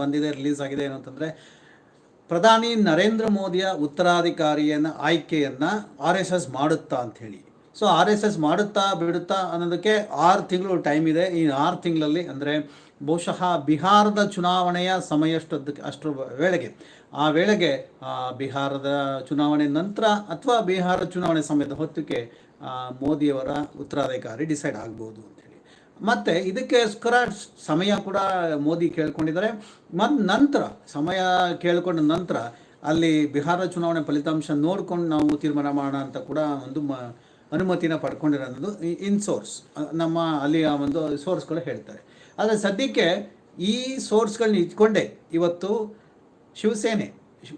ಬಂದಿದೆ ರಿಲೀಸ್ ಆಗಿದೆ ಏನು ಅಂತಂದರೆ ಪ್ರಧಾನಿ ನರೇಂದ್ರ ಮೋದಿಯ ಉತ್ತರಾಧಿಕಾರಿಯನ್ನ ಆಯ್ಕೆಯನ್ನು ಆರ್ ಎಸ್ ಎಸ್ ಮಾಡುತ್ತಾ ಅಂಥೇಳಿ ಸೊ ಆರ್ ಎಸ್ ಎಸ್ ಮಾಡುತ್ತಾ ಬಿಡುತ್ತಾ ಅನ್ನೋದಕ್ಕೆ ಆರು ತಿಂಗಳು ಟೈಮ್ ಇದೆ. ಈ ಆರು ತಿಂಗಳಲ್ಲಿ ಅಂದರೆ ಬಹುಶಃ ಬಿಹಾರದ ಚುನಾವಣೆಯ ಸಮಯಷ್ಟೊದ್ದಕ್ಕೆ ಅಷ್ಟರ ವೇಳೆಗೆ, ಆ ವೇಳೆಗೆ ಬಿಹಾರದ ಚುನಾವಣೆ ನಂತರ ಅಥವಾ ಬಿಹಾರ ಚುನಾವಣೆ ಸಮಯದ ಹೊತ್ತಿಗೆ ಮೋದಿಯವರ ಉತ್ತರಾಧಿಕಾರಿ ಡಿಸೈಡ್ ಆಗ್ಬೋದು ಮತ್ತು ಇದಕ್ಕೋಸ್ಕರ ಸಮಯ ಕೂಡ ಮೋದಿ ಕೇಳ್ಕೊಂಡಿದ್ದಾರೆ. ಮತ್ತು ನಂತರ, ಸಮಯ ಕೇಳ್ಕೊಂಡ ನಂತರ ಅಲ್ಲಿ ಬಿಹಾರ ಚುನಾವಣೆ ಫಲಿತಾಂಶ ನೋಡ್ಕೊಂಡು ನಾವು ತೀರ್ಮಾನ ಮಾಡೋಣ ಅಂತ ಕೂಡ ಒಂದು ಮ, ಅನುಮತಿನ ಪಡ್ಕೊಂಡಿರೋದು ಇನ್ ಸೋರ್ಸ್ ನಮ್ಮ ಅಲ್ಲಿಯ ಒಂದು ಸೋರ್ಸ್ಗಳು ಹೇಳ್ತಾರೆ. ಆದರೆ ಸದ್ಯಕ್ಕೆ ಈ ಸೋರ್ಸ್ಗಳನ್ನ ಇಟ್ಕೊಂಡೇ ಇವತ್ತು ಶಿವಸೇನೆ,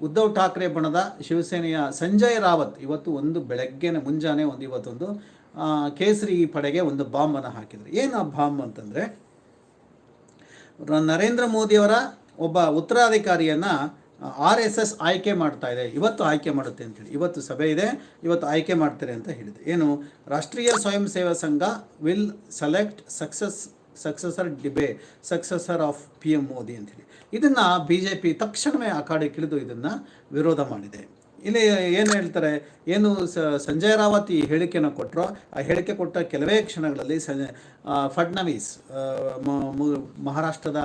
ಉದ್ಧವ್ ಠಾಕ್ರೆ ಬಣದ ಶಿವಸೇನೆಯ ಸಂಜಯ್ ರಾವತ್ ಇವತ್ತು ಒಂದು ಬೆಳಗ್ಗೆನೆ ಮುಂಜಾನೆ ಒಂದು ಇವತ್ತೊಂದು ಕೇಸರಿ ಪಡೆಗೆ ಒಂದು ಬಾಂಬನ್ನು ಹಾಕಿದ್ರು. ಏನು ಆ ಬಾಂಬ್ ಅಂತಂದರೆ ನರೇಂದ್ರ ಮೋದಿಯವರ ಒಬ್ಬ ಉತ್ತರಾಧಿಕಾರಿಯನ್ನ ಆರ್ ಎಸ್ ಎಸ್ ಆಯ್ಕೆ ಮಾಡ್ತಾ ಇದೆ. ಇವತ್ತು ಆಯ್ಕೆ ಮಾಡುತ್ತೆ ಅಂತೇಳಿ ಇವತ್ತು ಸಭೆ ಇದೆ. ಇವತ್ತು ಆಯ್ಕೆ ಮಾಡ್ತಾರೆ ಅಂತ ಹೇಳಿದೆ. ಏನು, Rashtriya Swayam Seva Sangh will select success, successor ಡಿಬೇ, successor of P M Modi ಅಂತೇಳಿ ಇದನ್ನು ಬಿ ಜೆ ಪಿ ತಕ್ಷಣವೇ ಅಖಾಡಕ್ಕಿಳಿದು ಇದನ್ನು ವಿರೋಧ ಮಾಡಿದೆ. ಇಲ್ಲಿ ಏನು ಹೇಳ್ತಾರೆ, ಏನು ಸ- ಸಂಜಯ್ ರಾವತ್ ಈ ಹೇಳಿಕೆನ ಕೊಟ್ಟರು ಆ ಹೇಳಿಕೆ ಕೊಟ್ಟ ಕೆಲವೇ ಕ್ಷಣಗಳಲ್ಲಿ ಸಂಜಯ್ ಫಡ್ನವೀಸ್ ಮಹಾರಾಷ್ಟ್ರದ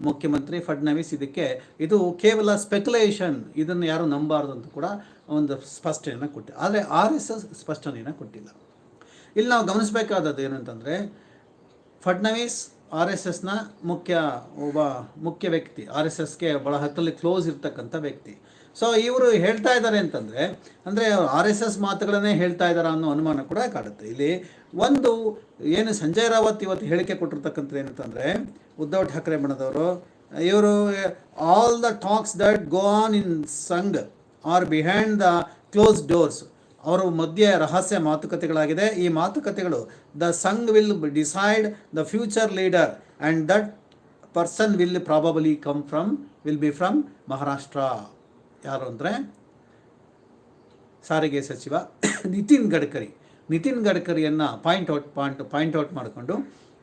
ಮುಖ್ಯಮಂತ್ರಿ ಫಡ್ನವೀಸ್ ಇದಕ್ಕೆ, ಇದು ಕೇವಲ ಸ್ಪೆಕ್ಯುಲೇಷನ್ ಇದನ್ನು ಯಾರು ನಂಬಾರ್ದು ಅಂತ ಕೂಡ ಒಂದು ಸ್ಪಷ್ಟನೆಯನ್ನು ಕೊಟ್ಟೆ, ಆದರೆ ಆರ್ ಎಸ್ ಎಸ್ ಸ್ಪಷ್ಟನೆಯನ್ನು ಕೊಟ್ಟಿಲ್ಲ. ಇಲ್ಲಿ ನಾವು ಗಮನಿಸಬೇಕಾದದ್ದು ಏನಂತಂದರೆ, ಫಡ್ನವೀಸ್ ಆರ್ ಎಸ್ ಎಸ್ನ ಮುಖ್ಯ ಒಬ್ಬ ಮುಖ್ಯ ವ್ಯಕ್ತಿ, ಆರ್ ಎಸ್ ಎಸ್ಗೆ ಭಾಳ ಹತ್ತಲ್ಲಿ ಕ್ಲೋಸ್ ಇರ್ತಕ್ಕಂಥ ವ್ಯಕ್ತಿ. ಸೊ ಇವರು ಹೇಳ್ತಾ ಇದ್ದಾರೆ ಅಂತಂದರೆ, ಅಂದರೆ ಆರ್ ಎಸ್ ಎಸ್ ಮಾತುಗಳನ್ನೇ ಹೇಳ್ತಾ ಇದ್ದಾರೆ ಅನ್ನೋ ಅನುಮಾನ ಕೂಡ ಕಾಡುತ್ತೆ. ಇಲ್ಲಿ ಒಂದು, ಏನು ಸಂಜಯ್ ರಾವತ್ ಇವತ್ತು ಹೇಳಿಕೆ ಕೊಟ್ಟಿರ್ತಕ್ಕಂಥದ್ದು ಏನಂತಂದರೆ, ಉದ್ಧವ್ ಠಾಕ್ರೆ ಮಣದವರು ಇವರು all the talks that go on in Sangh are behind the closed doors ಅವರ ಮಧ್ಯೆ ರಹಸ್ಯ ಮಾತುಕತೆಗಳಾಗಿದೆ. ಈ ಮಾತುಕತೆಗಳು the Sangh will decide the future leader and that person will probably come from will be from Maharashtra ಯಾರು ಅಂದರೆ ಸಾರಿಗೆ ಸಚಿವ Nitin Gadkari. Nitin ಗಡ್ಕರಿಯನ್ನು point out point point out ಮಾಡಿಕೊಂಡು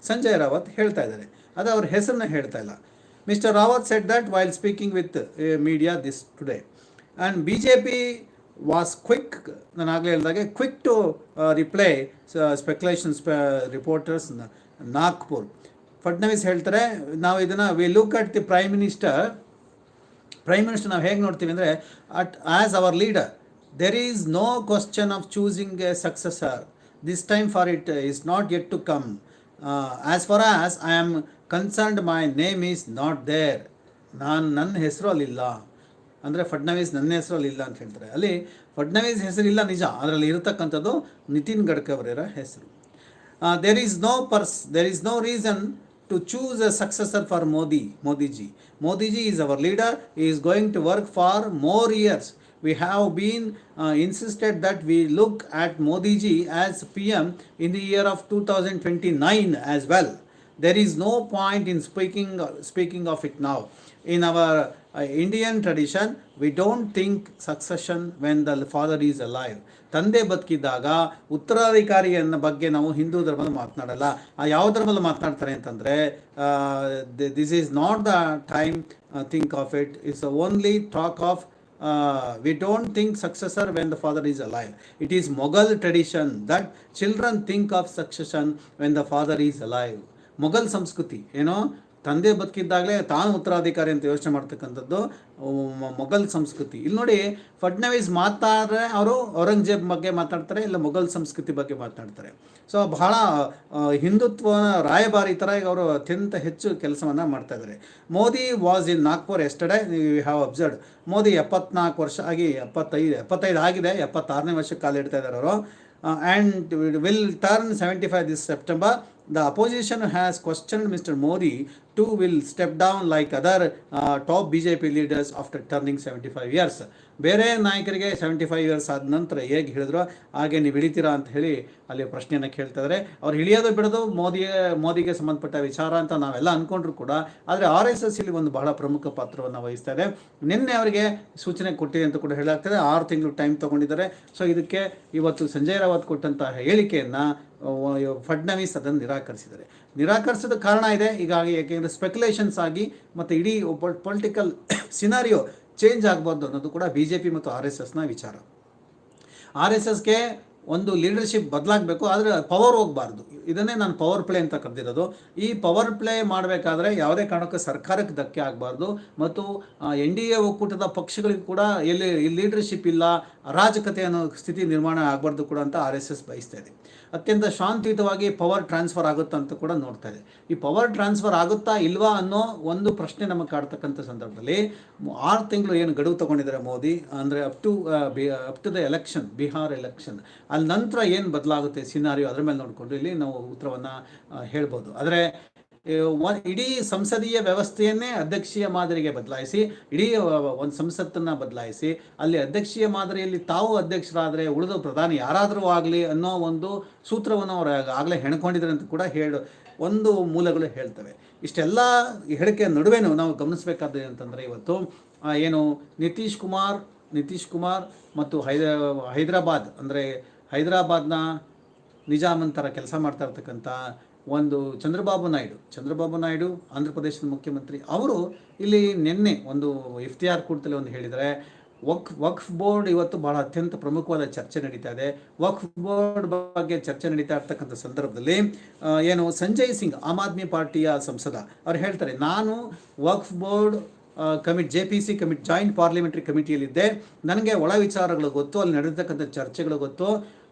ಸಂಜಯ್ ರಾವತ್ ಹೇಳ್ತಾ ಇದ್ದಾರೆ. ಅದು ಅವ್ರ ಹೆಸರನ್ನ ಹೇಳ್ತಾ ಇಲ್ಲ. Mister Raut said that while speaking with media this today and B J P was quick ನಾನು ಆಗಲೇ ಹೇಳಿದಾಗೆ quick to reply speculation reporters Nagpur. Fadnavis ಹೇಳ್ತಾರೆ, ನಾವು ಇದನ್ನು we look at the prime minister prime minister ನಾವು ಹೇಗೆ ನೋಡ್ತೀವಿ ಅಂದರೆ at as our leader there is no question of choosing a successor this time for it is not yet to come as far as I am concerned my name is not there ನಾನು ನನ್ನ ಹೆಸರು ಅಲ್ಲಿಲ್ಲ ಅಂದರೆ ಫಡ್ನವೀಸ್ ನನ್ನ ಹೆಸರು ಅಲ್ಲಿಲ್ಲ ಅಂತ ಹೇಳ್ತಾರೆ. ಅಲ್ಲಿ ಫಡ್ನವೀಸ್ ಹೆಸರಿಲ್ಲ ನಿಜ. ಅದರಲ್ಲಿ ಇರತಕ್ಕಂಥದ್ದು ನಿತಿನ್ ಗಡ್ಕರಿಯವರ ಹೆಸರು. There is no purse there is no reason to choose a successor for Modi, Modi ji. Modi ji is our leader. He is going to work for more years. We have been uh, insisted that we look at Modi ji as PM in the year of 2029 as well. There is no point in speaking speaking of it now. In our uh, Indian tradition, we don't think succession when the father is alive. ತಂದೆ ಬದುಕಿದ್ದಾಗ ಉತ್ತರಾಧಿಕಾರಿಯನ್ನ ಬಗ್ಗೆ ನಾವು ಹಿಂದೂ ಧರ್ಮದಲ್ಲಿ ಮಾತನಾಡಲ್ಲ. ಆ ಯಾವ ಧರ್ಮದಲ್ಲಿ ಮಾತನಾಡ್ತಾರೆ ಅಂತಂದರೆ this is not the time think of it is only talk of we don't think successor when the father is alive it is Mughal tradition that children think of succession when the father is alive Mughal ಸಂಸ್ಕೃತಿ ಏನೋ ತಂದೆ ಬದುಕಿದ್ದಾಗಲೇ ತಾನು ಉತ್ತರಾಧಿಕಾರಿ ಅಂತ ಯೋಚನೆ ಮಾಡ್ತಕ್ಕಂಥದ್ದು ಮೊಘಲ್ ಸಂಸ್ಕೃತಿ. ಇಲ್ಲಿ ನೋಡಿ, ಫಡ್ನವೀಸ್ ಮಾತಾಡ್ರೆ ಅವರು ಔರಂಗಜೇಬ್ ಬಗ್ಗೆ ಮಾತಾಡ್ತಾರೆ, ಇಲ್ಲ ಮೊಘಲ್ ಸಂಸ್ಕೃತಿ ಬಗ್ಗೆ ಮಾತನಾಡ್ತಾರೆ ಸೊ ಬಹಳ ಹಿಂದುತ್ವ ರಾಯಭಾರಿ ಥರ ಈಗ ಅವರು ಅತ್ಯಂತ ಹೆಚ್ಚು ಕೆಲಸವನ್ನು ಮಾಡ್ತಾ ಇದ್ದಾರೆ Modi was in Nagpur yesterday you have observed Modi ಎಪ್ಪತ್ನಾಲ್ಕು ವರ್ಷ ಆಗಿ, ಎಪ್ಪತ್ತೈದು ಎಪ್ಪತ್ತೈದು ಆಗಿದೆ, ಎಪ್ಪತ್ತಾರನೇ ವರ್ಷಕ್ಕೆ ಕಾಲಿಡ್ತಾ ಇದ್ದಾರೆ ಅವರು. And will turn seventy five this September the opposition has questioned Mr. Modi too will step down like other uh, top BJP leaders after turning 75 years. ಬೇರೆ ನಾಯಕರಿಗೆ ಸೆವೆಂಟಿ ಫೈವ್ ಇಯರ್ಸ್ ಆದ ನಂತರ ಹೇಗೆ ಹೇಳಿದ್ರು, ಹಾಗೆ ನೀವು ಇಳಿತೀರಾ ಅಂತ ಹೇಳಿ ಅಲ್ಲಿ ಪ್ರಶ್ನೆಯನ್ನು ಕೇಳ್ತಾ ಇದ್ದಾರೆ ಅವ್ರು ಇಳಿಯೋದು ಬಿಡೋದು ಮೋದಿ ಮೋದಿಗೆ ಸಂಬಂಧಪಟ್ಟ ವಿಚಾರ ಅಂತ ನಾವೆಲ್ಲ ಅಂದ್ಕೊಂಡ್ರು ಕೂಡ, ಆದರೆ ಆರ್ ಎಸ್ ಎಸ್ ಇಲ್ಲಿ ಒಂದು ಬಹಳ ಪ್ರಮುಖ ಪಾತ್ರವನ್ನು ವಹಿಸ್ತಾ ಇದೆ. ನಿನ್ನೆ ಅವರಿಗೆ ಸೂಚನೆ ಕೊಟ್ಟಿದೆ ಅಂತ ಕೂಡ ಹೇಳಲಾಗ್ತದೆ. ಆರು ತಿಂಗಳು ಟೈಮ್ ತಗೊಂಡಿದ್ದಾರೆ. ಸೊ ಇದಕ್ಕೆ ಇವತ್ತು ಸಂಜಯ್ ರಾವತ್ ಕೊಟ್ಟಂತಹ ಹೇಳಿಕೆಯನ್ನು ಫಡ್ನವೀಸ್ ಅದನ್ನು ನಿರಾಕರಿಸಿದ್ದಾರೆ. ನಿರಾಕರಿಸಿದ ಕಾರಣ ಇದೆ. ಹೀಗಾಗಿ ಯಾಕಂದರೆ ಸ್ಪೆಕ್ಯುಲೇಷನ್ಸ್ ಆಗಿ ಮತ್ತು ಇಡೀ ಪೊಲಿಟಿಕಲ್ ಸಿನಾರಿಯೋ ಚೇಂಜ್ ಆಗಬಾರ್ದು ಅನ್ನೋದು ಕೂಡ ಬಿ ಜೆ ಪಿ ಮತ್ತು ಆರ್ ಎಸ್ ಎಸ್ನ ವಿಚಾರ ಆರ್ ಎಸ್ ಎಸ್ಗೆ ಒಂದು ಲೀಡರ್ಶಿಪ್ ಬದಲಾಗಬೇಕು, ಆದರೆ ಪವರ್ ಹೋಗಬಾರ್ದು. ಇದನ್ನೇ ನಾನು ಪವರ್ ಪ್ಲೇ ಅಂತ ಕರೆದಿರೋದು. ಈ ಪವರ್ ಪ್ಲೇ ಮಾಡಬೇಕಾದ್ರೆ ಯಾವುದೇ ಕಾರಣಕ್ಕೂ ಸರ್ಕಾರಕ್ಕೆ ಧಕ್ಕೆ ಆಗಬಾರ್ದು. ಮತ್ತು ಎನ್ ಡಿ ಎ ಒಕ್ಕೂಟದ ಪಕ್ಷಗಳಿಗೂ ಕೂಡ ಎಲ್ಲಿ ಲೀಡರ್ಶಿಪ್ ಇಲ್ಲ, ಅರಾಜಕತೆ ಅನ್ನೋ ಸ್ಥಿತಿ ನಿರ್ಮಾಣ ಆಗಬಾರ್ದು ಕೂಡ ಅಂತ ಆರ್ ಎಸ್ ಎಸ್ ಬಯಸ್ತಾ ಇದೆ. ಅತ್ಯಂತ ಶಾಂತಿಯುತವಾಗಿ ಪವರ್ ಟ್ರಾನ್ಸ್ಫರ್ ಆಗುತ್ತಾ ಅಂತ ಕೂಡ ನೋಡ್ತಾ ಇದೆ. ಈ ಪವರ್ ಟ್ರಾನ್ಸ್ಫರ್ ಆಗುತ್ತಾ ಇಲ್ವಾ ಅನ್ನೋ ಒಂದು ಪ್ರಶ್ನೆ ನಮಗೆ ಕಾಡ್ತಕ್ಕಂಥ ಸಂದರ್ಭದಲ್ಲಿ, ಆರು ತಿಂಗಳು ಏನು ಗಡುವು ತಗೊಂಡಿದ್ದಾರೆ ಮೋದಿ, ಅಂದರೆ up to up to the election Bihar election ಅಲ್ಲಿ ನಂತರ ಏನು ಬದಲಾಗುತ್ತೆ ಸಿನಾರಿಯೋ ಅದ್ರ ಮೇಲೆ ನೋಡಿಕೊಂಡು ಇಲ್ಲಿ ನಾವು ಉತ್ತರವನ್ನು ಹೇಳ್ಬೋದು. ಆದರೆ ಇಡೀ ಸಂಸದೀಯ ವ್ಯವಸ್ಥೆಯನ್ನೇ ಅಧ್ಯಕ್ಷೀಯ ಮಾದರಿಗೆ ಬದಲಾಯಿಸಿ, ಇಡೀ ಒಂದು ಸಂಸತ್ತನ್ನು ಬದಲಾಯಿಸಿ, ಅಲ್ಲಿ ಅಧ್ಯಕ್ಷೀಯ ಮಾದರಿಯಲ್ಲಿ ತಾವು ಅಧ್ಯಕ್ಷರಾದರೆ ಉಳಿದ ಪ್ರಧಾನಿ ಯಾರಾದರೂ ಆಗಲಿ ಅನ್ನೋ ಒಂದು ಸೂತ್ರವನ್ನು ಅವರು ಆಗಲೇ ಹೆಣ್ಕೊಂಡಿದ್ದಾರೆ ಅಂತ ಕೂಡ ಹೇಳು, ಒಂದು ಮೂಲಗಳು ಹೇಳ್ತವೆ. ಇಷ್ಟೆಲ್ಲ ಹೇಳಿಕೆ ನಡುವೆ ನಾವು ಗಮನಿಸಬೇಕಾದ ಅಂತಂದರೆ ಇವತ್ತು ಏನು ನಿತೀಶ್ ಕುಮಾರ್ ನಿತೀಶ್ ಕುಮಾರ್ ಮತ್ತು ಹೈದ, ಹೈದರಾಬಾದ್ ಅಂದರೆ ಹೈದರಾಬಾದ್ನ ನಿಜಾಮನ್ ಥರ ಕೆಲಸ ಮಾಡ್ತಾ ಇರ್ತಕ್ಕಂಥ ಒಂದು ಚಂದ್ರಬಾಬು ನಾಯ್ಡು. ಚಂದ್ರಬಾಬು ನಾಯ್ಡು, ಆಂಧ್ರ ಪ್ರದೇಶದ ಮುಖ್ಯಮಂತ್ರಿ. ಅವರು ಇಲ್ಲಿ ನಿನ್ನೆ ಒಂದು ಆರ್ ಕೂಡದಲ್ಲಿ ಒಂದು ಹೇಳಿದರೆ ವಕ್ ವಕ್ಫ್ ಬೋರ್ಡ್ ಇವತ್ತು ಬಹಳ ಅತ್ಯಂತ ಪ್ರಮುಖವಾದ ಚರ್ಚೆ ನಡೀತಾ ಇದೆ. ವಕ್ಫ್ ಬೋರ್ಡ್ ಬಗ್ಗೆ ಚರ್ಚೆ ನಡೀತಾ ಇರ್ತಕ್ಕಂಥ ಸಂದರ್ಭದಲ್ಲಿ ಏನು ಸಂಜಯ್ ಸಿಂಗ್, ಆಮ್ ಆದ್ಮಿ ಪಾರ್ಟಿಯ ಸಂಸದ, ಅವ್ರು ಹೇಳ್ತಾರೆ, ನಾನು Waqf board committee, J P C committee, joint parliamentary ಕಮಿಟಿಯಲ್ಲಿದ್ದೆ. ನನಗೆ ಒಳ ವಿಚಾರಗಳು ಗೊತ್ತು, ಅಲ್ಲಿ ನಡೆದಿರ್ತಕ್ಕಂಥ ಚರ್ಚೆಗಳು ಗೊತ್ತು.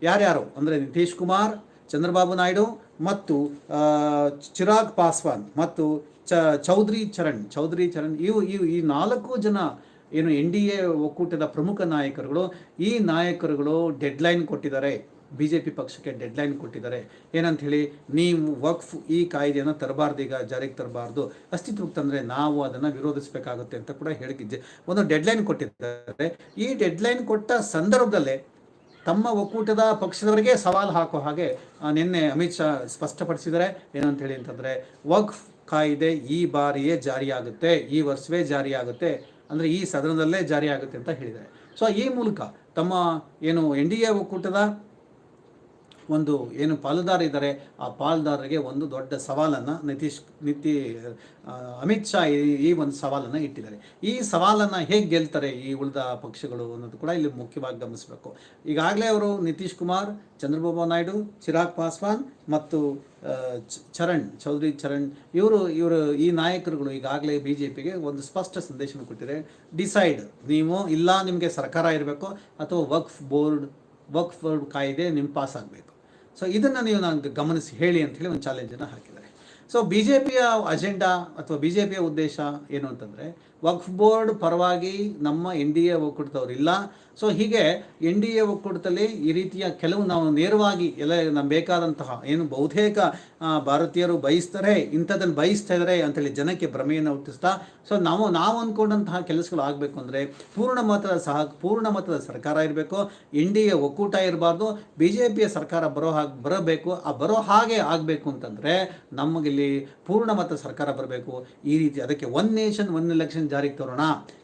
ಯಾರ್ಯಾರು? ಅಂದರೆ ನಿತೀಶ್ ಕುಮಾರ್, ಚಂದ್ರಬಾಬು ನಾಯ್ಡು ಮತ್ತು ಚಿರಾಗ್ ಪಾಸ್ವಾನ್ ಮತ್ತು ಚ ಚೌಧರಿ ಚರಣ್. ಚೌಧರಿ ಚರಣ್, ಇವು ಇವು, ಈ ನಾಲ್ಕು ಜನ ಏನು ಎನ್ ಡಿ ಎ ಒಕ್ಕೂಟದ ಪ್ರಮುಖ ನಾಯಕರುಗಳು, ಈ ನಾಯಕರುಗಳು ಡೆಡ್ಲೈನ್ ಕೊಟ್ಟಿದ್ದಾರೆ. ಬಿ ಜೆ ಪಿ ಪಕ್ಷಕ್ಕೆ ಡೆಡ್ಲೈನ್ ಕೊಟ್ಟಿದ್ದಾರೆ. ಏನಂತ ಹೇಳಿ ನೀವು ವಕ್ಫ್ ಈ ಕಾಯ್ದೆಯನ್ನು ತರಬಾರ್ದು, ಈಗ ಜಾರಿಗೆ ತರಬಾರ್ದು. ಅಸ್ತಿತ್ವಕ್ಕೆ ತಂದರೆ ನಾವು ಅದನ್ನು ವಿರೋಧಿಸಬೇಕಾಗುತ್ತೆ ಅಂತ ಕೂಡ ಹೇಳಿದ್ದೆ. ಒಂದು ಡೆಡ್ಲೈನ್ ಕೊಟ್ಟಿದ್ದಾರೆ. ಈ ಡೆಡ್ಲೈನ್ ಕೊಟ್ಟ ಸಂದರ್ಭದಲ್ಲೇ ತಮ್ಮ ಒಕ್ಕೂಟದ ಪಕ್ಷದವರಿಗೆ ಸವಾಲು ಹಾಕೋ ಹಾಗೆ ನಿನ್ನೆ ಅಮಿತ್ ಶಾ ಸ್ಪಷ್ಟಪಡಿಸಿದರೆ ಏನಂತ ಹೇಳಿ ಅಂತಂದರೆ, ವಕ್ಫ್ ಕಾಯ್ದೆ ಈ ಬಾರಿಯೇ ಜಾರಿಯಾಗುತ್ತೆ, ಈ ವರ್ಷವೇ ಜಾರಿಯಾಗುತ್ತೆ, ಅಂದರೆ ಈ ಸದನದಲ್ಲೇ ಜಾರಿಯಾಗುತ್ತೆ ಅಂತ ಹೇಳಿದ್ದಾರೆ. ಸೊ, ಈ ಮೂಲಕ ತಮ್ಮ ಏನು ಎನ್ ಡಿ ಎ ಒಕ್ಕೂಟದ ಒಂದು ಏನು ಪಾಲುದಾರ ಇದ್ದಾರೆ ಆ ಪಾಲುದಾರರಿಗೆ ಒಂದು ದೊಡ್ಡ ಸವಾಲನ್ನು ನಿತೀಶ್, ನಿತಿ ಅಮಿತ್ ಶಾ ಈ ಒಂದು ಸವಾಲನ್ನು ಇಟ್ಟಿದ್ದಾರೆ. ಈ ಸವಾಲನ್ನು ಹೇಗೆ ಗೆಲ್ತಾರೆ ಈ ಉಳಿದ ಪಕ್ಷಗಳು ಅನ್ನೋದು ಕೂಡ ಇಲ್ಲಿ ಮುಖ್ಯವಾಗಿ ಗಮನಿಸಬೇಕು. ಈಗಾಗಲೇ ಅವರು ನಿತೀಶ್ ಕುಮಾರ್, ಚಂದ್ರಬಾಬು ನಾಯ್ಡು, ಚಿರಾಗ್ ಪಾಸ್ವಾನ್ ಮತ್ತು ಚರಣ್, ಚೌಧರಿ ಚರಣ್, ಇವರು ಇವರು ಈ ನಾಯಕರುಗಳು ಈಗಾಗಲೇ ಬಿ ಜೆ ಪಿಗೆ ಒಂದು ಸ್ಪಷ್ಟ ಸಂದೇಶವನ್ನು ಕೊಟ್ಟಿದೆ ಡಿಸೈಡ್, ನೀವು ಇಲ್ಲ, ನಿಮಗೆ ಸರ್ಕಾರ ಇರಬೇಕು, ಅಥವಾ ವಕ್ಫ್ ಬೋರ್ಡ್ ವಕ್ಫ್ ಬೋರ್ಡ್ ಕಾಯ್ದೆ ನಿಮ್ಮ ಪಾಸ್ ಆಗಬೇಕು ಸೊ ಇದನ್ನು ನೀವು ನನಗೆ ಗಮನಿಸಿ, ಹೇಳಿ ಅಂತ ಹೇಳಿ ಒಂದು ಚಾಲೆಂಜನ್ನು ಹಾಕಿದ್ದಾರೆ. ಸೊ ಬಿ ಜೆ ಪಿಯ ಅಜೆಂಡಾ ಅಥವಾ ಬಿ ಜೆ ಉದ್ದೇಶ ಏನು ಅಂತಂದರೆ ವಕ್ಫ್ ಬೋರ್ಡ್ ಪರವಾಗಿ ನಮ್ಮ ಎನ್ ಡಿ ಎ ಒಕ್ಕೂಟದವ್ರು ಇಲ್ಲ. ಸೊ ಹೀಗೆ ಎನ್ ಡಿ ಎ ಒಕ್ಕೂಟದಲ್ಲಿ ಈ ರೀತಿಯ ಕೆಲವು ನಾವು ನೇರವಾಗಿ ಎಲ್ಲ ನಮ್ಗೆ ಬೇಕಾದಂತಹ ಏನು ಬಹುತೇಕ ಭಾರತೀಯರು ಬಯಸ್ತಾರೆ, ಇಂಥದ್ದನ್ನು ಬಯಸ್ತಾ ಇದ್ದಾರೆ ಅಂತೇಳಿ ಜನಕ್ಕೆ ಭ್ರಮೆಯನ್ನು ಹುಟ್ಟಿಸ್ತಾ ಸೊ ನಾವು ನಾವು ಅಂದ್ಕೊಂಡಂತಹ ಕೆಲಸಗಳು ಆಗಬೇಕು ಅಂದರೆ ಪೂರ್ಣ ಮತದ ಸಹ, ಪೂರ್ಣ ಮತದ ಸರ್ಕಾರ ಇರಬೇಕು, ಎನ್ ಡಿ ಎ ಒಕ್ಕೂಟ ಇರಬಾರ್ದು, ಬಿ ಜೆ ಪಿಯ ಸರ್ಕಾರ ಬರೋ ಹಾಗೆ, ಬರಬೇಕು, ಆ ಬರೋ ಹಾಗೆ ಆಗಬೇಕು ಅಂತಂದರೆ ನಮಗಿಲ್ಲಿ ಪೂರ್ಣ ಮತ ಸರ್ಕಾರ ಬರಬೇಕು. ಈ ರೀತಿ ಅದಕ್ಕೆ ಒನ್ ನೇಷನ್ ಒನ್ ಎಲೆಕ್ಷನ್ ಜಾರಿಗೆ ತರೋಣ.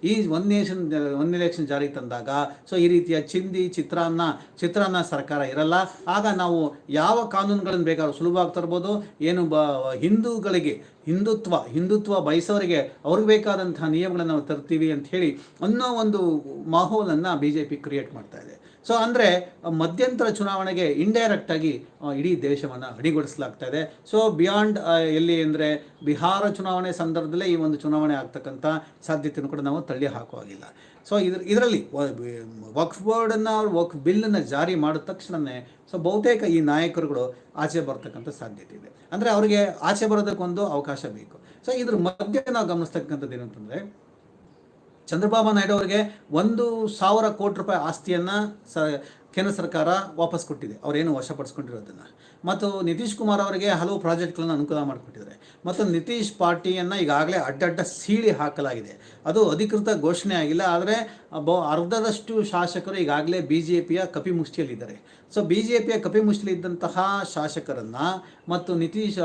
ಈ ಒನ್ ನೇಷನ್ ಒನ್ ಎಲೆಕ್ಷನ್ ಜಾರಿಗೆ ತಂದಾಗ ಸೊ ಈ ರೀತಿಯ ಚಿಂದಿ, ಚಿತ್ರಾನ್ನ ಚಿತ್ರಾನ್ನ ಸರ್ಕಾರ ಇರಲ್ಲ. ಆಗ ನಾವು ಯಾವ ಕಾನೂನುಗಳನ್ನು ಬೇಕಾದ್ರೂ ಸುಲಭವಾಗಿ ತರ್ಬೋದು. ಏನು ಬ, ಹಿಂದೂಗಳಿಗೆ, ಹಿಂದುತ್ವ ಹಿಂದುತ್ವ ಬಯಸೋರಿಗೆ ಅವ್ರಿಗೆ ಬೇಕಾದಂತಹ ನಿಯಮಗಳನ್ನು ನಾವು ತರ್ತೀವಿ ಅಂತ ಹೇಳಿ ಅನ್ನೋ ಒಂದು ಮಾಹೋಲನ್ನು ಬಿ ಜೆ ಪಿ ಕ್ರಿಯೇಟ್ ಮಾಡ್ತಾ ಇದೆ. ಸೊ ಅಂದರೆ ಮಧ್ಯಂತರ ಚುನಾವಣೆಗೆ ಇಂಡೈರೆಕ್ಟ್ ಆಗಿ ಆ, ಇಡೀ ದೇಶವನ್ನು ಅಡಿಗೊಳಿಸಲಾಗ್ತಾ ಇದೆ. ಸೊ ಬಿಯಾಂಡ್ ಎಲ್ಲಿ ಅಂದರೆ ಬಿಹಾರ ಚುನಾವಣೆ ಸಂದರ್ಭದಲ್ಲೇ ಈ ಒಂದು ಚುನಾವಣೆ ಆಗ್ತಕ್ಕಂಥ ಸಾಧ್ಯತೆಯನ್ನು ಕೂಡ ನಾವು ತಳ್ಳಿ ಹಾಕುವಾಗಿಲ್ಲ ಸೊ ಇದ್ರ ಇದರಲ್ಲಿ ವಕ್ಫ್ ಬೋರ್ಡನ್ನು ವಕ್ಫ್ ಬಿಲ್ಲನ್ನು ಜಾರಿ ಮಾಡಿದ ತಕ್ಷಣವೇ ಸೊ ಬಹುತೇಕ ಈ ನಾಯಕರುಗಳು ಆಚೆ ಬರ್ತಕ್ಕಂಥ ಸಾಧ್ಯತೆ ಇದೆ. ಅಂದರೆ ಅವರಿಗೆ ಆಚೆ ಬರೋದಕ್ಕೊಂದು ಅವಕಾಶ ಬೇಕು. ಸೊ ಇದ್ರ ಮಧ್ಯೆ ನಾವು ಗಮನಿಸ್ತಕ್ಕಂಥದ್ದು ಏನಂತಂದರೆ ಚಂದ್ರಬಾಬು ನಾಯ್ಡು ಅವರಿಗೆ ಒಂದು ಸಾವಿರ ಕೋಟಿ ರೂಪಾಯಿ ಆಸ್ತಿಯನ್ನು ಸ, ಕೇಂದ್ರ ಸರ್ಕಾರ ವಾಪಸ್ ಕೊಟ್ಟಿದೆ. ಅವರೇನು ವಶಪಡಿಸ್ಕೊಂಡಿರೋದನ್ನು. ಮತ್ತು ನಿತೀಶ್ ಕುಮಾರ್ ಅವರಿಗೆ ಹಲವು ಪ್ರಾಜೆಕ್ಟ್ಗಳನ್ನು ಅನುಕೂಲ ಮಾಡಿಕೊಟ್ಟಿದ್ದಾರೆ. ಮತ್ತು ನಿತೀಶ್ ಪಾರ್ಟಿಯನ್ನು ಈಗಾಗಲೇ ಅಡ್ಡಡ್ಡ ಸೀಳಿ ಹಾಕಲಾಗಿದೆ. ಅದು ಅಧಿಕೃತ ಘೋಷಣೆ ಆಗಿಲ್ಲ, ಆದರೆ ಅರ್ಧದಷ್ಟು ಶಾಸಕರು ಈಗಾಗಲೇ ಬಿ ಜೆ ಪಿಯ ಕಪಿಮುಷ್ಟಿಯಲ್ಲಿದ್ದಾರೆ ಸೊ ಬಿ ಜೆ ಪಿಯ ಕಪಿಮುಷ್ಟಿಯಲ್ಲಿದ್ದಂತಹ ಶಾಸಕರನ್ನು ಮತ್ತು ನಿತೀಶ್